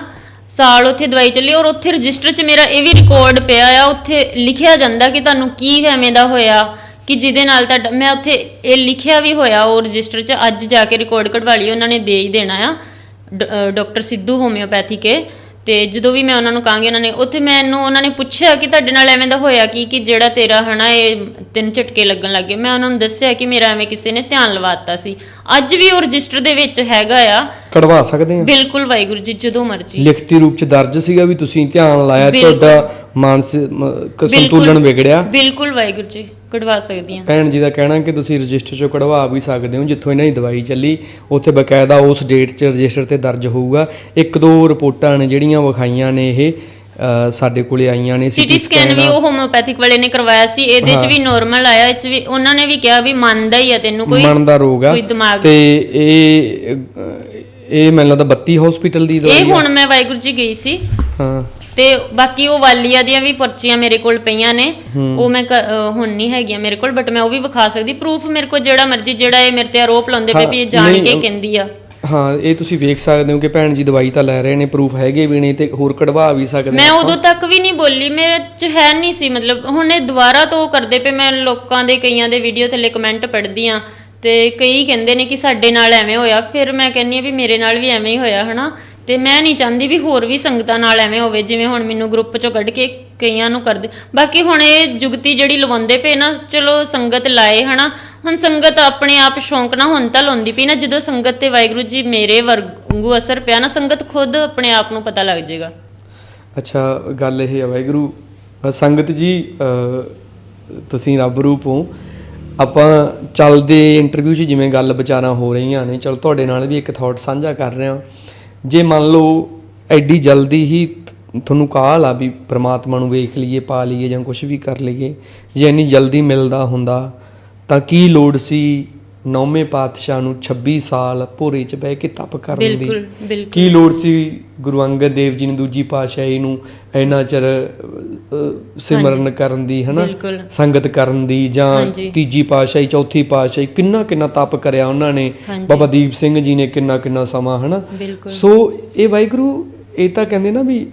ਸਾਲ ਉੱਥੇ ਦਵਾਈ ਚੱਲੀ ਔਰ ਉੱਥੇ ਰਜਿਸਟਰ 'ਚ ਮੇਰਾ ਇਹ ਵੀ ਰਿਕਾਰਡ ਪਿਆ ਆ ਉੱਥੇ ਲਿਖਿਆ ਜਾਂਦਾ ਕਿ ਤੁਹਾਨੂੰ ਕੀ ਐਵੇਂ ਦਾ ਹੋਇਆ ਕਿ ਜਿਹਦੇ ਨਾਲ ਤੁਹਾਡਾ ਮੈਂ ਉੱਥੇ ਇਹ ਲਿਖਿਆ ਵੀ ਹੋਇਆ ਉਹ ਰਜਿਸਟਰ 'ਚ ਅੱਜ ਜਾ ਕੇ ਰਿਕਾਰਡ ਕਢਵਾ ਲਈ ਉਹਨਾਂ ਨੇ ਦੇ ਹੀ ਦੇਣਾ ਆ। ਡਾਕਟਰ ਸਿੱਧੂ ਹੋਮਿਓਪੈਥਿਕ ਹੈ ਤੇ ਜਦੋਂ ਵੀ ਮੈਂ ਉਹਨਾਂ ਨੂੰ ਕਹਾਂਗੀ ਉਹਨਾਂ ਨੇ ਉੱਥੇ ਮੈਨੂੰ ਉਹਨਾਂ ਨੇ ਪੁੱਛਿਆ ਕਿ ਤੁਹਾਡੇ ਨਾਲ ਐਵੇਂ ਦਾ ਹੋਇਆ ਕੀ ਕਿ ਜਿਹੜਾ ਤੇਰਾ ਹਨਾ ਇਹ ਤੈਨੂੰ ਝਟਕੇ ਲੱਗਣ ਲੱਗੇ ਮੈਂ ਉਹਨਾਂ ਨੂੰ ਦੱਸਿਆ ਕਿ ਮੇਰਾ ਐਵੇਂ ਕਿਸੇ ਨੇ ਧਿਆਨ ਲਵਾਤਾ ਸੀ। ਅੱਜ ਵੀ ਉਹ ਰਜਿਸਟਰ ਦੇ ਵਿੱਚ ਹੈਗਾ ਆ।
ਕਢਵਾ ਸਕਦੇ ਆ?
ਬਿਲਕੁਲ ਵਾਹਿਗੁਰੂ ਜੀ ਜਦੋਂ ਮਰਜ਼ੀ।
ਲਿਖਤੀ ਰੂਪ ਚ ਦਰਜ ਸੀਗਾ ਵੀ ਤੁਸੀਂ ਧਿਆਨ ਲਾਇਆ। ਤੁਹਾਡਾ ਮਾਨਸਿਕ ਸੰਤੁਲਨ ਵਿਗੜਿਆ।
ਬਿਲਕੁਲ ਵਾਹਿਗੁਰੂ ਜੀ ਕਢਵਾ ਸਕਦੀ ਹਾਂ।
ਭੈਣ ਜੀ ਦਾ ਕਹਿਣਾ ਕਿ ਤੁਸੀਂ ਰਜਿਸਟਰ ਚੋਂ ਕਢਵਾ ਵੀ ਸਕਦੇ ਹੋ ਜਿੱਥੋਂ ਇਹਨਾਂ ਦੀ ਦਵਾਈ ਚੱਲੀ ਉੱਥੇ ਬਕਾਇਦਾ ਉਸ ਡੇਟ 'ਚ ਰਜਿਸਟਰ ਤੇ ਦਰਜ ਹੋਊਗਾ। ਇੱਕ ਦੋ ਰਿਪੋਰਟਾਂ ਨੇ ਜਿਹੜੀਆਂ ਵਿਖਾਈਆਂ ਨੇ ਇਹ ਅ, ਸਾਡੇ ਕੋਲੇ ਆਈਆਂ ਨੇ
ਸੀਟੀ ਸਕੈਨ ਵੀ ਉਹ ਹੋਮਿਓਪੈਥਿਕ ਵਾਲੇ ਨੇ ਕਰਵਾਇਆ ਸੀ ਇਹਦੇ ਚ ਵੀ ਨਾਰਮਲ ਆਇਆ ਇਹ ਚ ਵੀ ਉਹਨਾਂ ਨੇ ਵੀ ਕਿਹਾ ਵੀ ਮੰਨਦਾ ਹੀ ਆ ਤੈਨੂੰ ਕੋਈ
ਮਨ ਦਾ ਰੋਗ ਆ
ਕੋਈ ਦਿਮਾਗ
ਤੇ ਇਹ ਅ, ਇਹ ਮੈਨੂੰ ਲੱਗਦਾ 32 ਹਸਪੀਟਲ ਦੀ
ਇਹ
ਦਵਾਈ ਆ।
ਹੁਣ ਮੈਂ ਵਾਹਿਗੁਰੂ ਜੀ ਗਈ ਸੀ।
ਹਾਂ।
ਤੇ ਬਾਕੀ ਉਹ ਵਾਲੀਆ ਦੀਆਂ ਵੀ ਪਰਚੀਆਂ ਮੇਰੇ ਕੋਲ ਪਈਆਂ ਨੇ। ਉਹ ਮੈਂ ਕ- ਅਹ ਹੁਣ ਨਹੀਂ ਹੈਗੀਆਂ ਮੇਰੇ ਕੋਲ ਬਟ ਮੈਂ ਉਹ ਵੀ ਵਿਖਾ ਸਕਦੀ। ਪ੍ਰੂਫ ਮੇਰੇ ਕੋਲ ਜਿਹੜਾ ਮਰਜ਼ੀ ਜਿਹੜਾ ਇਹ ਮੇਰੇ ਤੇ ਆਰੋਪ ਲਾਉਂਦੇ ਪਏ ਵੀ ਇਹ ਜਾਣ
ਨਹੀਂ,
ਕੇ
ਉਹ-
ਕਹਿੰਦੀ ਆ।
ਹਾਂ ਇਹ ਤੁਸੀਂ ਵੇਖ ਸਕਦੇ ਹੋ ਕਿ ਭੈਣ ਜੀ ਦਵਾਈ ਤਾਂ ਲੈ ਰਹੇ ਨੇ ਪ੍ਰੂਫ ਹੈਗੇ ਵੀ ਨਹੀਂ ਤੇ ਹੋਰ ਕਢਵਾ ਵੀ ਸਕਦੇ
ਮੈਂ। ਉਦੋਂ ਤੱਕ ਵੀ ਨਹੀਂ ਬੋਲੀ ਮੇਰੇ ਚ ਹੈ ਨਹੀਂ ਸੀ ਮਤਲਬ ਹੁਣ ਇਹ ਦੁਬਾਰਾ ਤੋਂ ਉਹ ਕਰਦੇ ਪਏ ਮੈਂ ਲੋਕਾਂ ਦੇ ਕਈਆਂ ਦੇ ਵੀਡੀਓ ਥੱਲੇ ਕਮੈਂਟ ਪੜ੍ਹਦੀ ਆ ਤੇ ਕਈ ਕਹਿੰਦੇ ਨੇ ਕਿ ਸਾਡੇ ਨਾਲ ਐਵੇਂ ਹੋਇਆ ਫਿਰ ਮੈਂ ਕਹਿੰਨੀ ਆ ਵੀ ਮੇਰੇ ਨਾਲ ਵੀ ਐਵੇਂ ਹੀ ਹੋਇਆ ਹਨਾ? ਤੇ ਮੈਂ ਨਹੀਂ ਚਾਹੁੰਦੀ ਵੀ ਹੋਰ ਵੀ ਸੰਗਤਾਂ ਨਾਲ ਐਵੇਂ ਹੋਵੇ, ਜਿਵੇਂ ਹੁਣ ਮੈਨੂੰ ਗਰੁੱਪ ਚੋਂ ਕੱਢ ਕੇ ਕਈਆਂ ਨੂੰ ਕਰਦੇ ਬਾਕੀ ਹੁਣ ਇਹ ਜੁਗਤੀ ਜਿਹੜੀ ਲਵਾਉਂਦੇ ਪਏ ਨਾ, ਚਲੋ ਸੰਗਤ ਲਾਏ, ਹਨਾ? ਹੁਣ ਸੰਗਤ ਆਪਣੇ ਆਪ ਸ਼ੌਂਕ ਨਾ ਹੁਣ ਤਾਂ ਲਾਉਂਦੀ ਪਈ ਨਾ, ਜਦੋਂ ਸੰਗਤ ਤੇ ਵਾਹਿਗੁਰੂ ਜੀ ਮੇਰੇ ਵਰਗੂ ਅਸਰ ਪਿਆ ਨਾ, ਸੰਗਤ ਖੁਦ ਆਪਣੇ ਆਪ ਨੂੰ ਪਤਾ ਲੱਗ ਜਾਏਗਾ
ਅੱਛਾ, ਗੱਲ ਇਹ ਹੈ ਵਾਹਿਗੁਰੂ ਸੰਗਤ ਜੀ ਤੁਸੀਂ ਰੱਬ ਰੂਪ ਹੋ। ਆਪਾਂ ਚੱਲਦੇ ਇੰਟਰਵਿਊ 'ਚ ਜਿਵੇਂ ਗੱਲ ਵਿਚਾਰਾਂ ਹੋ ਰਹੀਆਂ ਨੇ, ਚਲ ਤੁਹਾਡੇ ਨਾਲ ਵੀ ਇੱਕ ਥਾਟ ਸਾਂਝਾ ਕਰ ਰਹੇ। ਹਾਂ ਜੇ ਮੰਨ ਲਓ ਐਡੀ ਜਲਦੀ ਹੀ ਤੁਹਾਨੂੰ ਕਾਹਲ ਆ ਵੀ ਪ੍ਰਮਾਤਮਾ ਨੂੰ ਵੇਖ ਲਈਏ, ਪਾ ਲਈਏ ਜਾਂ ਕੁਝ ਵੀ ਕਰ ਲਈਏ, ਜੇ ਇੰਨੀ ਜਲਦੀ ਮਿਲਦਾ ਹੁੰਦਾ, ਤਾਂ ਕੀ ਲੋੜ ਸੀ ਨੌਵੇਂ ਪਾਤਸ਼ਾਹ ਨੂੰ 26 ਸਾਲ ਭੋਰੇ 'ਚ ਬਹਿ ਕੇ ਤਪ ਕਰਨ ਦੀ। ਕੀ ਲੋੜ ਸੀ ਗੁਰੂ ਅੰਗਦ ਦੇਵ ਜੀ ਨੂੰ ਦੂਜੀ ਪਾਤਸ਼ਾਹੀ ਨੂੰ ਇੰਨਾ ਚਿਰ ਸਿਮਰਨ ਕਰਨ ਦੀ ਹਨਾ। ਸੰਗਤ ਕਰਨ ਦੀ ਜਾਂ। ਤੀਜੀ ਪਾਤਸ਼ਾਹੀ ਚੌਥੀ ਪਾਤਸ਼ਾਹੀ ਕਿੰਨਾ ਕਿੰਨਾ ਤਪ ਕਰਿਆ ਉਹਨਾਂ ਨੇ। ਬਾਬਾ ਦੀਪ ਸਿੰਘ ਜੀ ਨੇ ਕਿੰਨਾ ਕਿੰਨਾ ਸਮਾਂ ਹਨਾ? ਸੋ ਇਹ ਵਾਹਿਗੁਰੂ ਇਹ ਤਾਂ ਕਹਿੰਦੇ ਨਾ ਵੀ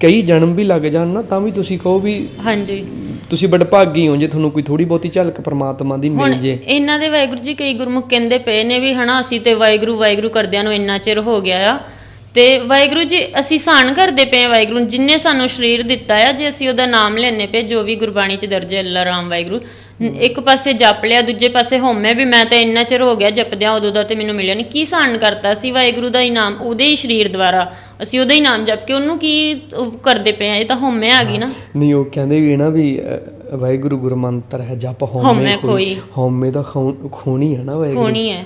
ਕਈ ਜਨਮ ਵੀ ਲੱਗ ਜਾਣ ਨਾ ਤਾਂ ਵੀ ਤੁਸੀਂ ਕਹੋ ਵੀ
ਹਾਂਜੀ।
ਤੁਸੀਂ ਬੜ ਭਾਗੀ ਹੋ ਜੇ ਤੁਹਾਨੂੰ ਕੋਈ ਥੋੜੀ ਬਹੁਤੀ ਝਲਕ ਪ੍ਰਮਾਤਮਾ ਦੀ ਮਿਲ ਜੇ।
ਇਹਨਾਂ ਦੇ ਵਾਹਿਗੁਰੂ ਜੀ ਕਈ ਗੁਰਮੁਖ ਕਹਿੰਦੇ ਪਏ ਨੇ ਵੀ ਹਨਾ ਅਸੀਂ ਤੇ ਵਾਹਿਗੁਰੂ ਵਾਹਿਗੁਰੂ ਕਰਦਿਆਂ ਨੂੰ ਇੰਨਾ ਚਿਰ ਹੋ ਗਿਆ ਆ। ਤੇ ਵਾਹਿਗੁਰੂ ਜੀ ਅਸੀਂ ਸਾਨ ਕਰਦੇ ਪਏ ਆ ਵਾਹਿਗੁਰੂ ਜਿਨਨੇ ਸਾਨੂੰ ਸਰੀਰ ਦਿੱਤਾ ਆ ਜੇ ਅਸੀਂ ਉਹਦਾ ਨਾਮ ਲੈਣੇ ਪਏ ਜੋ ਵੀ ਗੁਰਬਾਣੀ ਚ ਦਰਜ ਹੈ ਅੱਲਾ ਰਾਮ ਵਾਹਿਗੁਰੂ। ਇੱਕ ਪਾਸੇ ਜਪ ਲਿਆ ਦੂਜੇ ਪਾਸੇ ਹੋਮੇ ਵੀ ਮੈਂ ਤਾਂ ਇੰਨਾ ਚਿਰ ਹੋ ਗਿਆ ਜਪਦਿਆਂ ਉਦੋਂ ਦਾ ਤੇ ਮੈਨੂੰ ਮਿਲਿਆ ਨਹੀਂ। ਕੀ ਸਾਨ ਕਰਤਾ ਸੀ ਵਾਹਿਗੁਰੂ ਦਾ ਇਨਾਮ ਉਹਦੇ ਹੀ ਸਰੀਰ ਦੁਆਰਾ। ਅਸੀਂ ਉਹਦਾ ਹੀ ਨਾਮ ਜਪ ਕੇ ਉਹਨੂੰ ਕੀ ਕਰਦੇ ਪਏ ਆ ਇਹ ਤਾਂ ਹੋਮੇ ਆ ਗਈ ਨਾ।
ਨਹੀਂ ਉਹ ਕਹਿੰਦੇ ਵੀ ਨਾ ਵੀ ਵਾਹਿਗੁਰੂ ਗੁਰਮੰਤਰ ਹੈ ਜਪ
ਖੋਈ।
ਕੋਈ। ਹਉਮੈ ਦਾ ਖੂਨ- ਖੂਨ ਹੀ ਨਾ ਵਾਹਿਗੁਰੂ।
ਹੋਣੀ ਹੈ।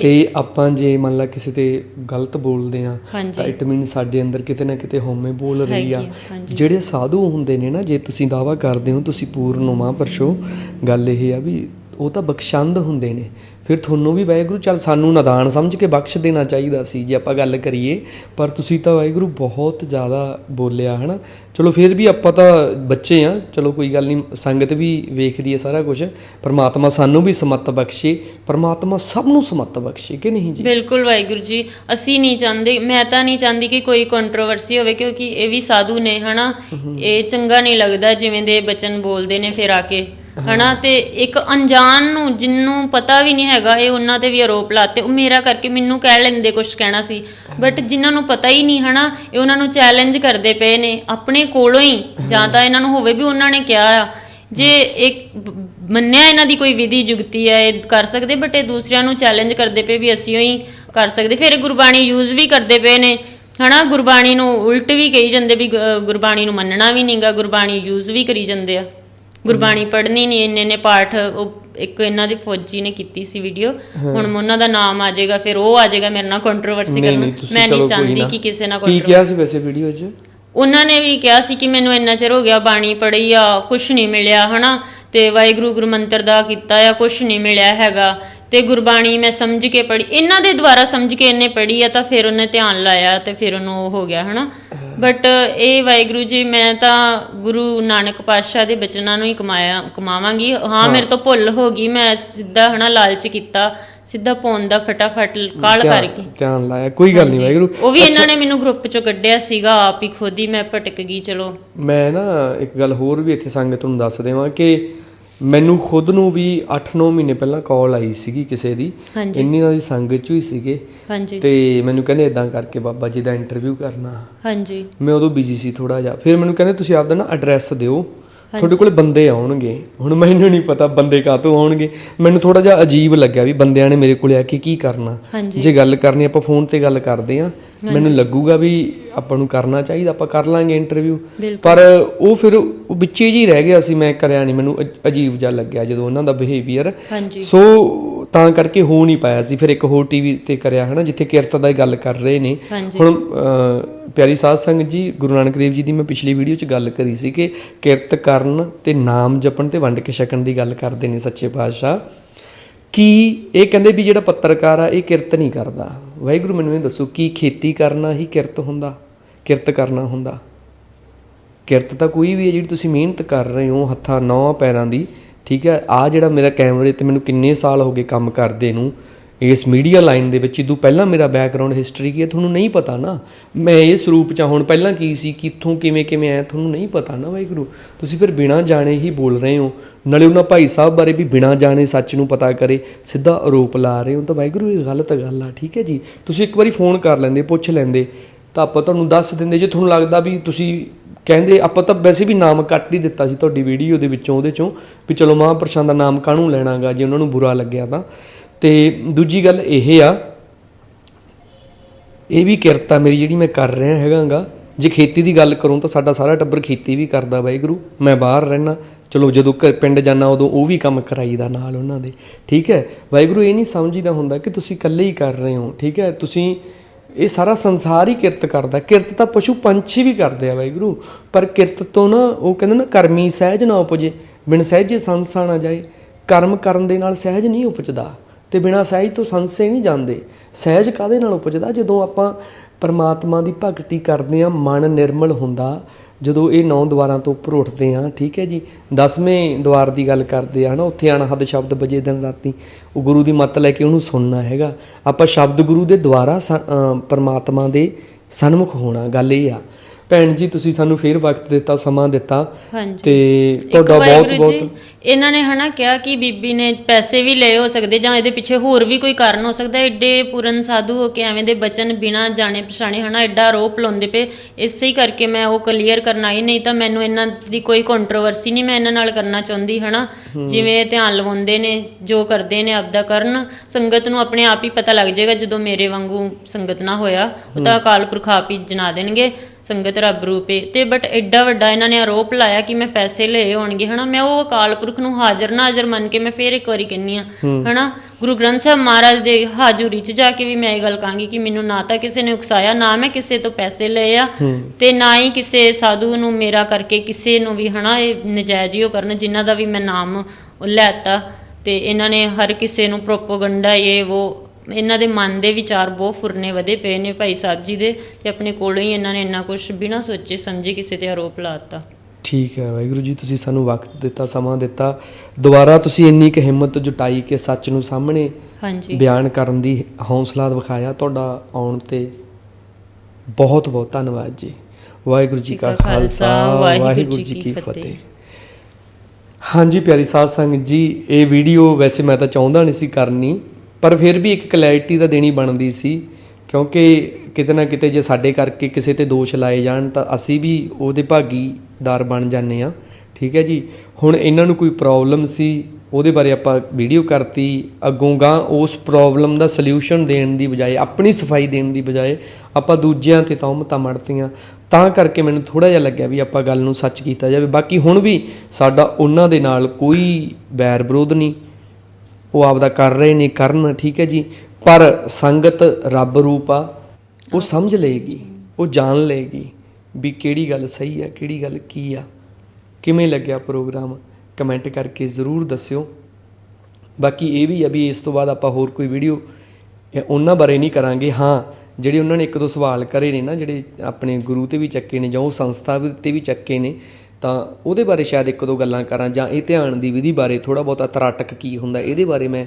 ਤੇ
ਆਪਾਂ ਜੇ ਮੰਨ ਲਾ ਕਿਸੇ ਤੇ ਗਲਤ ਬੋਲਦੇ ਆ। ਤਾਂ ਇਟ ਮੀਨ ਸਾਡੇ ਅੰਦਰ ਕਿਤੇ ਨਾ ਕਿਤੇ ਹਉਮੈ ਬੋਲ ਰਹੀ ਆ। ਜਿਹੜੇ ਸਾਧੂ ਹੁੰਦੇ ਨੇ ਨਾ ਜੇ ਤੁਸੀਂ ਦਾਵਾ ਕਰਦੇ ਹੋ ਤੁਸੀਂ ਪੂਰਨ ਹੋ ਮਹਾਂਪੁਰਸ਼ੋ ਗੱਲ ਇਹ ਆ ਵੀ ਉਹ ਤਾਂ ਬਖਸ਼ੰਦ ਹੁੰਦੇ ਨੇ ਫਿਰ ਤੁਹਾਨੂੰ ਵੀ ਵਾਹਿਗੁਰੂ ਚੱਲ ਸਾਨੂੰ ਨਦਾਨ ਸਮਝ ਕੇ ਬਖਸ਼ ਦੇਣਾ ਚਾਹੀਦਾ ਸੀ ਜੇ ਆਪਾਂ ਗੱਲ ਕਰੀਏ। ਪਰ ਤੁਸੀਂ ਤਾਂ ਵਾਹਿਗੁਰੂ ਬਹੁਤ ਜ਼ਿਆਦਾ ਬੋਲਿਆ ਹਨਾ? ਚਲੋ ਫਿਰ ਵੀ ਆਪਾਂ ਤਾਂ ਬੱਚੇ ਆ। ਚਲੋ ਕੋਈ ਗੱਲ ਨਹੀਂ ਸੰਗਤ ਵੀ ਵੇਖਦੀ ਹੈ ਸਾਰਾ ਕੁਝ ਪਰਮਾਤਮਾ ਸਾਨੂੰ ਵੀ ਸਮੱਤ ਬਖਸ਼ੇ। ਪਰਮਾਤਮਾ ਸਭ ਨੂੰ ਸਮੱਤ ਬਖਸ਼ੇ ਕਿ ਨਹੀਂ ਜੀ?
ਬਿਲਕੁਲ ਵਾਹਿਗੁਰੂ ਜੀ ਅਸੀਂ ਨਹੀਂ ਚਾਹੁੰਦੇ ਮੈਂ ਤਾਂ ਨਹੀਂ ਚਾਹੁੰਦੀ ਕਿ ਕੋਈ ਕੰਟਰੋਵਰਸੀ ਹੋਵੇ ਕਿਉਂਕਿ ਇਹ ਵੀ ਸਾਧੂ ਨੇ ਹਨਾ? ਇਹ ਚੰਗਾ ਨਹੀਂ ਲੱਗਦਾ ਜਿਵੇਂ ਦੇ ਬਚਨ ਬੋਲਦੇ ਨੇ ਫਿਰ ਆ ਕੇ। ਹਨਾ, ਤੇ ਇੱਕ ਅਣਜਾਣ ਨੂੰ ਜਿੰਨੂੰ ਪਤਾ ਵੀ ਨਹੀਂ ਹੈਗਾ, ਇਹ ਉਹਨਾਂ ਤੇ ਵੀ ਆਰੋਪ ਲਾਤੇ। ਉਹ ਮੇਰਾ ਕਰਕੇ ਮੈਨੂੰ ਕਹਿ ਲੈਂਦੇ ਕੁਝ ਕਹਿਣਾ ਸੀ। ਬਟ ਜਿਨ੍ਹਾਂ ਨੂੰ ਪਤਾ ਹੀ ਨਹੀਂ, ਹਨਾ, ਇਹ ਉਹਨਾਂ ਨੂੰ ਚੈਲੰਜ ਕਰਦੇ ਪਏ ਨੇ, ਆਪਣੇ ਕੋਲੋਂ ਹੀ। ਜਾਂ ਤਾਂ ਇਹਨਾਂ ਨੂੰ ਹੋਵੇ ਵੀ ਉਹਨਾਂ ਨੇ ਕਿਹਾ ਆ। ਜੇ ਇੱਕ ਮੰਨਿਆ ਇਹਨਾਂ ਦੀ ਕੋਈ ਵਿਧੀ ਜੁਗਤੀ ਹੈ, ਇਹ ਕਰ ਸਕਦੇ ਬਟ ਇਹ ਦੂਸਰਿਆਂ ਨੂੰ ਚੈਲੰਜ ਕਰਦੇ ਪਏ ਵੀ ਅਸੀਂ ਹੀ ਕਰ ਸਕਦੇ। ਫਿਰ ਗੁਰਬਾਣੀ ਯੂਜ਼ ਵੀ ਕਰਦੇ ਪਏ ਨੇ। ਹਨਾ, ਗੁਰਬਾਣੀ ਨੂੰ ਉਲਟ ਵੀ ਕਹੀ ਜਾਂਦੇ ਵੀ ਗ- ਗੁਰਬਾਣੀ ਨੂੰ ਮੰਨਣਾ ਵੀ ਨਹੀਂਗਾ ਗੁਰਬਾਣੀ ਯੂਜ਼ ਵੀ ਕਰੀ ਜਾਂਦੇ ਆ। ਗੁਰਬਾਣੀ ਪੜ੍ਹਨੀ ਨਹੀਂ ਇੰਨੇ ਨੇ ਪਾਠ ਉਹ ਇੱਕ ਇਹਨਾਂ ਦੀ ਫੌਜੀ ਨੇ ਕੀਤੀ ਸੀ ਵੀਡੀਓ ਹੁਣ ਉਹਨਾਂ ਦਾ ਨਾਮ ਆ ਜਾਏਗਾ ਫਿਰ ਉਹ ਆ ਜਾਏਗਾ ਮੇਰੇ ਨਾਲ ਕੰਟਰੋਵਰਸੀ ਕਰਨਾ। ਮੈਂ ਨਹੀਂ ਚਾਹੁੰਦੀ ਕਿ ਕਿਸੇ ਨਾਲ
ਕੀ
controversy-
ਕਿਹਾ ਸੀ ਵੈਸੇ ਵੀਡੀਓ 'ਚ?
ਉਹਨਾਂ ਨੇ ਵੀ ਕਿਹਾ ਸੀ ਕਿ ਮੈਨੂੰ ਇੰਨਾ ਚਿਰ ਹੋ ਗਿਆ ਬਾਣੀ ਪੜ੍ਹੀ ਆ ਕੁਝ ਨਹੀਂ ਮਿਲਿਆ ਹਨਾ? ਤੇ ਵਾਹਿਗੁਰੂ ਗੁਰਮੰਤਰ ਦਾ ਕੀਤਾ ਆ ਕੁਝ ਨਹੀਂ ਮਿਲਿਆ ਹੈਗਾ। ਤੇ ਗੁਰਬਾਣੀ ਮੈਂ ਸਮਝ ਕੇ ਪੜ੍ਹੀ। ਇਹਨਾਂ ਦੇ ਦੁਆਰਾ ਸਮਝ ਕੇ ਇਹਨੇ ਪੜ੍ਹੀ ਆ ਤਾਂ ਫਿਰ ਉਹਨੇ ਧਿਆਨ ਲਾਇਆ ਤੇ ਫਿਰ ਉਹਨੂੰ ਉਹ ਹੋ ਗਿਆ ਹਨਾ? ਬਟ ਇਹ ਵਾਹਿਗੁਰੂ ਜੀ ਮੈਂ ਤਾਂ ਗੁਰੂ ਨਾਨਕ ਪਾਤਸ਼ਾਹ ਦੇ ਬਚਨਾਂ ਨੂੰ ਹੀ ਕਮਾਇਆ ਕਮਾਵਾਂਗੀ। ਹਾਂ ਮੇਰੇ ਤੋਂ ਭੁੱਲ ਹੋ ਗਈ ਮੈਂ ਸਿੱਧਾ ਹਨਾ ਲਾਲਚ ਕੀਤਾ ਸਿੱਧਾ ਪਾਉਣ ਦਾ ਫਟਾਫਟ ਕਾਲ ਕਰਕੇ।
ਧਿਆਨ ਲਾਇਆ। ਕੋਈ ਗੱਲ ਨਹੀਂ। ਵਾਹਿਗੁਰੂ।
ਉਹ ਵੀ ਇਹਨਾਂ ਨੇ ਮੈਨੂੰ ਗਰੁੱਪ ਚੋਂ ਕੱਢਿਆ ਸੀਗਾ ਆਪ ਹੀ ਖੁਦ ਹੀ ਮੈਂ ਭਟਕ ਗਈ ਚਲੋ।
ਮੈਂ ਨਾ ਇੱਕ ਗੱਲ ਹੋਰ ਵੀ ਇੱਥੇ ਸੰਗਤ ਨੂੰ ਦੱਸ ਦੇਵਾਂ ਕਿ ਮੈਨੂੰ ਖੁਦ ਨੂੰ ਵੀ 8-9 ਮਹੀਨੇ ਪਹਿਲਾਂ ਕਾਲ ਆਈ ਸੀਗੀ ਕਿਸੇ ਦੀ।
ਹਾਂਜੀ।
ਇੰਨੀ ਨਾਲ ਦੀ ਸੰਗਤ ਚ ਹੀ ਸੀਗੇ।
ਹਾਂਜੀ।
ਤੇ ਮੈਨੂੰ ਕਹਿੰਦੇ ਇਦਾਂ ਕਰਕੇ ਬਾਬਾ ਜੀ ਦਾ ਇੰਟਰਵਿਊ ਕਰਨਾ।
ਹਾਂਜੀ।
ਮੈਂ ਉਦੋਂ ਬਿਜ਼ੀ ਸੀ ਥੋੜਾ ਜਿਹਾ। ਫਿਰ ਮੈਨੂੰ ਕਹਿੰਦੇ ਤੁਸੀਂ ਆਪਦਾ ਨਾ ਐਡਰੈਸ ਦਿਓ। ਤੁਹਾਡੇ ਕੋਲ ਬੰਦੇ ਆਉਣਗੇ। ਹੁਣ ਮੈਨੂੰ ਨਹੀਂ ਪਤਾ ਬੰਦੇ ਕਾਹਤੋਂ ਆਉਣਗੇ। ਮੈਨੂੰ ਥੋੜਾ ਜਿਹਾ ਅਜੀਬ ਲੱਗਿਆ ਵੀ ਬੰਦਿਆਂ ਨੇ ਮੇਰੇ ਕੋਲ ਆ ਕੇ ਕੀ ਕਰਨਾ।
ਹਾਂਜੀ।
ਜੇ ਗੱਲ ਕਰਨੀ ਆਪਾਂ ਫੋਨ ਤੇ ਗੱਲ ਕਰਦੇ ਆ ਮੈਨੂੰ ਲੱਗੂਗਾ ਵੀ ਆਪਾਂ ਨੂੰ ਕਰਨਾ ਚਾਹੀਦਾ ਆਪਾਂ ਕਰ ਲਾਂਗੇ ਇੰਟਰਵਿਊ ਪਰ ਉਹ ਫਿਰ ਉਹ ਵਿੱਚੇ ਜੀ ਰਹਿ ਗਿਆ ਸੀ ਮੈਂ ਕਰਿਆ ਨਹੀਂ ਮੈਨੂੰ ਅਜ- ਅਜੀਬ ਜਿਹਾ ਲੱਗਿਆ ਜਦੋਂ ਉਹਨਾਂ ਦਾ ਬਿਹੇਵੀਅਰ ਸੋ ਤਾਂ ਕਰਕੇ ਹੋ ਨਹੀਂ ਪਾਇਆ ਸੀ ਫਿਰ ਇੱਕ ਹੋਰ ਟੀਵੀ ਤੇ ਕਰਿਆ ਹਨਾ ਜਿੱਥੇ ਕਿਰਤ ਦਾ ਹੀ ਗੱਲ ਕਰ ਰਹੇ ਨੇ। ਹੁਣ ਪਿਆਰੀ ਸਾਧ ਸੰਗਤ ਜੀ ਗੁਰੂ ਨਾਨਕ ਦੇਵ ਜੀ ਦੀ ਮੈਂ ਪਿਛਲੀ ਵੀਡੀਓ 'ਚ ਗੱਲ ਕਰੀ ਸੀ ਕਿ ਕਿਰਤ ਕਰਨ ਤੇ ਨਾਮ ਜਪਣ ਤੇ ਵੰਡ ਕੇ ਛਕਣ ਦੀ ਗੱਲ ਕਰਦੇ ਨੇ ਸੱਚੇ ਪਾਤਸ਼ਾਹ। ਕੀ ਇਹ ਕਹਿੰਦੇ ਵੀ ਜਿਹੜਾ ਪੱਤਰਕਾਰ ਆ ਇਹ ਕਿਰਤ ਨਹੀਂ ਕਰਦਾ। ਵਾਹਿਗੁਰੂ ਮੈਨੂੰ ਇਹ ਦੱਸੋ, ਕੀ ਖੇਤੀ ਕਰਨਾ ਹੀ ਕਿਰਤ ਹੁੰਦਾ, ਕਿਰਤ ਕਰਨਾ ਹੁੰਦਾ? ਕਿਰਤ ਤਾਂ ਕੋਈ ਵੀ ਹੈ ਜਿਹੜੀ ਤੁਸੀਂ ਮਿਹਨਤ ਕਰ ਰਹੇ ਹੋ, ਹੱਥਾਂ ਨੌ ਪੈਰਾਂ ਦੀ, ਠੀਕ ਹੈ? ਆ ਜਿਹੜਾ ਮੇਰਾ ਕੈਮਰੇ ਤੇ ਮੈਨੂੰ ਕਿੰਨੇ ਸਾਲ ਹੋ ਗਏ ਕੰਮ ਕਰਦੇ ਨੂੰ ਇਸ ਮੀਡੀਆ ਲਾਈਨ ਦੇ ਵਿੱਚ ਇਦੋਂ ਪਹਿਲਾਂ ਮੇਰਾ ਬੈਕਗ੍ਰਾਉਂਡ ਹਿਸਟਰੀ ਕੀ ਹੈ? ਤੁਹਾਨੂੰ ਨਹੀਂ ਪਤਾ ਨਾ? ਮੈਂ ਇਸ ਰੂਪ ਚ ਹੁਣ ਪਹਿਲਾਂ ਕੀ ਸੀ, ਕਿੱਥੋਂ, ਕਿਵੇਂ ਕਿਵੇਂ ਆਇਆ, ਤੁਹਾਨੂੰ ਨਹੀਂ ਪਤਾ ਨਾ ਵਾਹਿਗੁਰੂ। ਤੁਸੀਂ ਫਿਰ ਬਿਨਾਂ ਜਾਣੇ ਹੀ ਬੋਲ ਰਹੇ ਹੋ। ਨਾਲੇ ਉਹਨਾਂ ਭਾਈ ਸਾਹਿਬ ਬਾਰੇ ਵੀ ਬਿਨਾਂ ਜਾਣੇ ਸੱਚ ਨੂੰ ਪਤਾ ਕਰੇ, ਸਿੱਧਾ ਆਰੋਪ ਲਾ ਰਹੇ ਹੋ। ਤਾਂ ਵਾਹਿਗੁਰੂ, ਇਹ ਗਲਤ ਗੱਲ ਆ, ਠੀਕ ਹੈ ਜੀ? ਤੁਸੀਂ ਇੱਕ ਵਾਰੀ ਫੋਨ ਕਰ ਲੈਂਦੇ, ਪੁੱਛ ਲੈਂਦੇ। ਤਾਂ ਆਪਾਂ ਤੁਹਾਨੂੰ ਦੱਸ ਦਿੰਦੇ, ਜੇ ਤੁਹਾਨੂੰ ਲੱਗਦਾ ਵੀ ਤੁਸੀਂ ਕਹਿੰਦੇ, ਆਪਾਂ ਤਾਂ ਵੈਸੇ ਵੀ ਨਾਮ ਕੱਟ ਹੀ ਦਿੱਤਾ ਸੀ ਤੁਹਾਡੀ ਵੀਡੀਓ ਦੇ ਵਿੱਚੋਂ, ਉਹਦੇ ਚੋਂ, ਵੀ ਚਲੋ ਮਹਾਂਪੁਰਸ਼ਾਂ ਦਾ ਨਾਮ ਕਾਹਨੂੰ ਲੈਣਾਗਾ, ਜੇ ਉਹਨਾਂ ਨੂੰ ਬੁਰਾ ਲੱਗਿਆ ਤਾਂ। ਤੇ ਦੂਜੀ ਗੱਲ ਇਹ ਆ, ਇਹ ਵੀ ਕਿਰਤ ਆ ਮੇਰੀ ਜਿਹੜੀ ਮੈਂ ਕਰ ਰਿਹਾ ਹੈਗਾਗਾ। ਜੇ ਖੇਤੀ ਦੀ ਗੱਲ ਕਰੂੰ ਤਾਂ ਸਾਡਾ ਸਾਰਾ ਟੱਬਰ ਖੇਤੀ ਵੀ ਕਰਦਾ ਵਾਹਿਗੁਰੂ। ਮੈਂ ਬਾਹਰ ਰਹਿਣਾ ਚਲੋ ਜਦੋਂ ਘਰ ਪਿੰਡ ਜਾਣਾ ਉਦੋਂ ਉਹ ਵੀ ਕੰਮ ਕਰਾਈਦਾ ਨਾਲ ਉਹਨਾਂ ਦੇ। ਠੀਕ ਹੈ? ਵਾਹਿਗੁਰੂ ਇਹ ਨਹੀਂ ਸਮਝੀਦਾ ਹੁੰਦਾ ਕਿ ਤੁਸੀਂ ਇਕੱਲੇ ਹੀ ਕਰ ਰਹੇ ਹੋ। ਠੀਕ ਹੈ? ਤੁਸੀਂ, ਇਹ ਸਾਰਾ ਸੰਸਾਰ ਹੀ ਕਿਰਤ ਕਰਦਾ। ਕਿਰਤ ਤਾਂ ਪਸ਼ੂ ਪੰਛੀ ਵੀ ਕਰਦੇ ਆ ਵਾਹਿਗੁਰੂ। ਪਰ ਕਿਰਤ ਤੋਂ ਨਾ ਉਹ ਕਹਿੰਦੇ ਨਾ ਕਰਮੀ ਸਹਿਜ ਨਾ ਉਪਜੇ। ਬਿਨ ਸਹਿਜੇ ਸੰਸਾ ਨਾ ਜਾਏ। ਕਰਮ ਕਰਨ ਦੇ ਨਾਲ ਸਹਿਜ ਨਹੀਂ ਉਪਜਦਾ। ਤੇ ਬਿਨਾਂ ਸਹਿਜ ਤੋਂ ਸੰਸੇ ਨਹੀਂ ਜਾਂਦੇ। ਸਹਿਜ ਕਾਦੇ ਨਾਲ ਉਪਜਦਾ? ਜਦੋਂ ਆਪਾਂ ਪਰਮਾਤਮਾ ਦੀ ਭਗਤੀ ਕਰਦੇ ਆ ਮਨ ਨਿਰਮਲ ਹੁੰਦਾ, ਜਦੋਂ ਇਹ ਨੌ ਦੁਆਰਾਂ ਤੋਂ ਉੱਪਰ ਉੱਠਦੇ ਆ ਠੀਕ ਹੈ ਜੀ? 10ਵੇਂ ਦੁਆਰ ਦੀ ਗੱਲ ਕਰਦੇ ਆ ਹਨਾ ਉੱਥੇ ਅਣਹਦ ਸ਼ਬਦ ਵਜੇ ਦਿਨ ਰਾਤੀ। ਉਹ ਗੁਰੂ ਦੀ ਮੱਤ ਲੈ ਕੇ ਉਹਨੂੰ ਸੁਣਨਾ ਹੈਗਾ। ਆਪਾਂ ਸ਼ਬਦ ਗੁਰੂ ਦੇ ਦੁਆਰਾ ਸ- ਪਰਮਾਤਮਾ ਦੇ ਸਨਮੁਖ ਹੋਣਾ, ਗੱਲ ਇਹ ਆ। ਭੈਣ ਜੀ ਤੁਸੀਂ ਸਾਨੂੰ ਫੇਰ ਵਕਤ ਦਿੱਤਾ ਸਮਾਂ ਦਿੱਤਾ
ਹਾਂਜੀ।
ਤੇ ਤੁਹਾਡਾ ਬਹੁਤ ਬਹੁਤ
ਇਹਨਾਂ ਨੇ ਹਨਾ ਕਿਹਾ ਕਿ ਬੀਬੀ ਨੇ ਪੈਸੇ ਵੀ ਲਏ ਹੋ ਸਕਦੇ ਜਾਂ ਇਹਦੇ ਪਿੱਛੇ ਹੋਰ ਵੀ ਕੋਈ ਕਾਰਨ ਹੋ ਸਕਦਾ। ਐਡੇ ਪੂਰਨ ਸਾਧੂ ਹੋ ਕੇ ਐਵੇਂ ਦੇ ਬਚਨ ਬਿਨਾ ਜਾਣੇ ਪਛਾਣੇ ਹਨਾ ਐਡਾ ਆਰੋਪ ਲਾਉਂਦੇ ਪਏ। ਇਸੇ ਹੀ ਕਰਕੇ ਮੈਂ ਉਹ ਕਲੀਅਰ ਕਰਨਾ ਹੀ ਨਹੀਂ ਤਾਂ ਮੈਨੂੰ ਇਹਨਾਂ ਦੀ ਕੋਈ ਕੰਟਰੋਵਰਸੀ ਨਹੀਂ ਮੈਂ ਇਹਨਾਂ ਨਾਲ ਕਰਨਾ ਚਾਹੁੰਦੀ ਹਨਾ। ਜਿਵੇਂ ਇਹ ਧਿਆਨ ਲਵਾਉਂਦੇ ਨੇ ਜੋ ਕਰਦੇ ਨੇ ਆਪਦਾ ਕਰਨ। ਸੰਗਤ ਨੂੰ ਆਪਣੇ ਆਪ ਹੀ ਪਤਾ ਲੱਗ ਜਾਏਗਾ ਜਦੋਂ ਮੇਰੇ ਵਾਂਗੂ ਸੰਗਤ ਨਾ ਹੋਇਆ। ਉਹ ਤਾਂ ਅਕਾਲ ਪੁਰਖ ਆਪ ਹੀ ਜਨਾ ਦੇਣਗੇ। ਸੰਗਤ ਰੱਬ ਰੂਪੇ। ਤੇ ਬਟ ਐਡਾ ਵੱਡਾ ਇਹਨਾਂ ਨੇ ਆਰੋਪ ਲਾਇਆ ਕਿ ਮੈਂ ਪੈਸੇ ਲਏ ਹੋਣਗੇ ਹਨਾ? ਮੈਂ ਉਹ ਅਕਾਲ ਪੁਰਖ ਨੂੰ ਹਾਜ਼ਰ ਨਾਜ਼ਰ ਮੰਨ ਕੇ ਮੈਂ ਫੇਰ ਇੱਕ ਵਾਰੀ ਕਹਿੰਨੀ ਆ ਹਨਾ? ਗੁਰੂ ਗ੍ਰੰਥ ਸਾਹਿਬ ਮਹਾਰਾਜ ਦੇ ਹਾਜ਼ੂਰੀ 'ਚ ਜਾ ਕੇ ਵੀ ਮੈਂ ਇਹ ਗੱਲ ਕਹਾਂਗੀ ਕਿ ਮੈਨੂੰ ਨਾ ਤਾਂ ਕਿਸੇ ਨੇ ਉਕਸਾਇਆ ਨਾ ਮੈਂ ਕਿਸੇ ਤੋਂ ਪੈਸੇ ਲਏ ਆ ਤੇ ਨਾ ਹੀ ਕਿਸੇ ਸਾਧੂ ਨੂੰ ਮੇਰਾ ਕਰਕੇ ਕਿਸੇ ਨੂੰ ਵੀ ਹਨਾ? ਇਹ ਨਜਾਇਜ਼ ਹੀ ਉਹ ਕਰਨ ਜਿਨ੍ਹਾਂ ਦਾ ਵੀ ਮੈਂ ਨਾਮ ਲੈਤਾ। ਤੇ ਇਹਨਾਂ ਨੇ ਹਰ ਕਿਸੇ ਨੂੰ ਪ੍ਰੋਪੋਗੰਡਾ ਇਹ ਉਹ ਇਹਨਾਂ ਦੇ ਮਨ ਦੇ ਵਿਚਾਰ ਬਹੁਤ ਫੁਰਨੇ ਵਧੇ ਪਏ ਨੇ ਭਾਈ ਸਾਹਿਬ ਜੀ ਦੇ ਤੇ ਆਪਣੇ ਕੋਲੋਂ ਹੀ ਇਹਨਾਂ ਨੇ ਇੰਨਾ ਕੁਝ ਬਿਨਾਂ ਸੋਚੇ ਸਮਝੇ ਕਿਸੇ ਤੇ ਆਰੋਪ ਲਾਤਾ
ਠੀਕ ਹੈ ਵਾਹਿਗੁਰੂ ਜੀ ਤੁਸੀਂ ਸਾਨੂੰ ਵਕਤ ਦਿੱਤਾ ਸਮਾਂ ਦਿੱਤਾ। ਦੁਬਾਰਾ ਤੁਸੀਂ ਇੰਨੀ ਕੁ ਹਿੰਮਤ ਜੁਟਾਈ ਕਿ ਸੱਚ ਨੂੰ ਸਾਹਮਣੇ
ਹਾਂਜੀ।
ਬਿਆਨ ਕਰਨ ਦੀ ਹੌਸਲਾ ਦਿਖਾਇਆ ਤੁਹਾਡਾ ਆਉਣ ਤੇ ਬਹੁਤ ਬਹੁਤ ਧੰਨਵਾਦ ਜੀ। ਵਾਹਿਗੁਰੂ ਜੀ ਕਾ ਖਾਲਸਾ ਵਾਹਿਗੁਰੂ ਜੀ ਕੀ ਫਤਿਹ। ਹਾਂਜੀ ਪਿਆਰੀ ਸਾਧ ਸੰਗਤ ਜੀ ਇਹ ਵੀਡੀਓ ਵੈਸੇ ਮੈਂ ਤਾਂ ਚਾਹੁੰਦਾ ਨਹੀਂ ਸੀ ਕਰਨੀ ਪਰ ਫਿਰ ਵੀ ਇੱਕ ਕਲੈਰਿਟੀ ਤਾਂ ਦੇਣੀ ਬਣਦੀ ਸੀ, ਕਿਉਂਕਿ ਕਿਤੇ ਨਾ ਕਿਤੇ ਜੇ ਸਾਡੇ ਕਰਕੇ ਕਿਸੇ ਤੇ ਦੋਸ਼ ਲਾਏ ਜਾਣ ਤਾਂ ਅਸੀਂ ਵੀ ਉਹਦੇ ਭਾਗੀਦਾਰ ਬਣ ਜਾਂਦੇ ਆ ਠੀਕ ਹੈ ਜੀ? ਹੁਣ ਇਹਨਾਂ ਨੂੰ ਕੋਈ ਪ੍ਰੋਬਲਮ ਸੀ, ਉਹਦੇ ਬਾਰੇ ਆਪਾਂ ਵੀਡੀਓ ਕਰਤੀ, ਅੱਗੋਂ ਗਾਂ ਉਸ ਪ੍ਰੋਬਲਮ ਦਾ ਸੋਲੂਸ਼ਨ ਦੇਣ ਦੀ ਬਜਾਏ, ਆਪਣੀ ਸਫ਼ਾਈ ਦੇਣ ਦੀ ਬਜਾਏ ਆਪਾਂ ਦੂਜਿਆਂ ਤੇ ਤੌਮਤਾਂ ਮੜਤੀਆਂ। ਤਾਂ ਕਰਕੇ ਮੈਨੂੰ ਥੋੜਾ ਜਿਹਾ ਲੱਗਿਆ ਵੀ ਆਪਾਂ ਗੱਲ ਨੂੰ ਸੱਚ ਕੀਤਾ ਜਾਵੇ। ਬਾਕੀ ਹੁਣ ਵੀ ਸਾਡਾ ਉਹਨਾਂ ਦੇ ਨਾਲ ਕੋਈ ਬੈਰ ਵਿਰੋਧ ਨਹੀਂ। ਉਹ ਆਪਦਾ ਕਰ ਰਹੇ ਨੇ, ਕਰਨ, ਠੀਕ ਹੈ ਜੀ। ਪਰ ਸੰਗਤ ਰੱਬ ਰੂਪ ਆ, ਉਹ ਸਮਝ ਲਏਗੀ, ਉਹ ਜਾਣ ਲਏਗੀ ਵੀ ਕਿਹੜੀ ਗੱਲ ਸਹੀ ਆ, ਕਿਹੜੀ ਗੱਲ ਕੀ ਆ। ਕਿਵੇਂ ਲੱਗਿਆ ਪ੍ਰੋਗਰਾਮ? ਕਮੈਂਟ ਕਰਕੇ ਜ਼ਰੂਰ ਦੱਸਿਓ। ਬਾਕੀ ਇਹ ਵੀ ਆ ਵੀ ਇਸ ਤੋਂ ਬਾਅਦ ਆਪਾਂ ਹੋਰ ਕੋਈ ਵੀਡੀਓ ਉਹਨਾਂ ਬਾਰੇ ਨਹੀਂ ਕਰਾਂਗੇ। ਹਾਂ, ਜਿਹੜੇ ਉਹਨਾਂ ਨੇ ਇੱਕ ਦੋ ਸਵਾਲ ਕਰੇ ਨੇ ਨਾ, ਜਿਹੜੇ ਆਪਣੇ ਗੁਰੂ ਤੇ ਵੀ ਚੱਕੇ ਨੇ ਜਾਂ ਉਹ ਸੰਸਥਾ ਤੇ ਵੀ ਚੱਕੇ ਨੇ ਤਾਂ ਉਹਦੇ ਬਾਰੇ ਸ਼ਾਇਦ ਇੱਕ ਦੋ ਗੱਲਾਂ ਕਰਾਂ ਜਾਂ ਇਹ ਧਿਆਨ ਦੀ ਵਿਧੀ ਬਾਰੇ ਥੋੜਾ ਬਹੁਤਾ ਤਰਾਟਕ ਕੀ ਹੁੰਦਾ, ਇਹਦੇ ਬਾਰੇ ਮੈਂ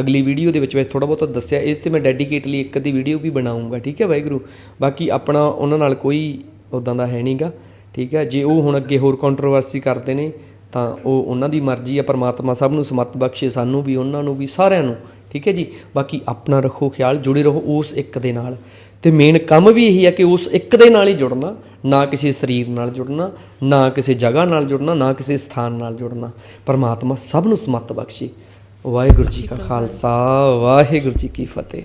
ਅਗਲੀ ਵੀਡੀਓ ਦੇ ਵਿੱਚ ਵੈਸੇ ਥੋੜਾ ਬਹੁਤਾ ਦੱਸਿਆ, ਇਹ ਤੇ ਮੈਂ ਡੈਡੀਕੇਟਲੀ ਇੱਕ ਦੀ ਵੀਡੀਓ ਵੀ ਬਣਾਉਂਗਾ ਠੀਕ ਹੈ ਵਾਹਿਗੁਰੂ? ਬਾਕੀ ਆਪਣਾ ਉਹਨਾਂ ਨਾਲ ਕੋਈ ਉਦਾਂ ਦਾ ਹੈ ਨਹੀਂਗਾ, ਠੀਕ ਹੈ? ਜੇ ਉਹ ਹੁਣ ਅੱਗੇ ਹੋਰ ਕੰਟਰੋਵਰਸੀ ਕਰਦੇ ਨੇ, ਤਾਂ ਉਹ ਉਹਨਾਂ ਦੀ ਮਰਜ਼ੀ ਆ, ਪਰਮਾਤਮਾ ਸਭ ਨੂੰ ਸਮਤ ਬਖਸ਼ੇ, ਸਾਨੂੰ ਵੀ, ਉਹਨਾਂ ਨੂੰ ਵੀ, ਸਾਰਿਆਂ ਨੂੰ, ਠੀਕ ਹੈ ਜੀ? ਬਾਕੀ ਆਪਣਾ ਰੱਖੋ ਖਿਆਲ, ਜੁੜੇ ਰਹੋ ਉਸ ਇੱਕ ਦੇ ਨਾਲ। ਤੇ ਮੇਨ ਕੰਮ ਵੀ ਇਹੀ ਹੈ ਕਿ ਉਸ ਇੱਕ ਦੇ ਨਾਲ ਹੀ ਜੁੜਨਾ ਨਾ ਕਿਸੇ ਸਰੀਰ ਨਾਲ ਜੁੜਨਾ ਨਾ ਕਿਸੇ ਜਗ੍ਹਾ ਨਾਲ ਜੁੜਨਾ ਨਾ ਕਿਸੇ ਸਥਾਨ ਨਾਲ ਜੁੜਨਾ। ਪਰਮਾਤਮਾ ਸਭ ਨੂੰ ਸਮਤ ਬਖਸ਼ੇ। ਵਾਹਿਗੁਰੂ ਜੀ ਕਾ ਖਾਲਸਾ ਵਾਹਿਗੁਰੂ ਜੀ ਕੀ ਫਤਿਹ।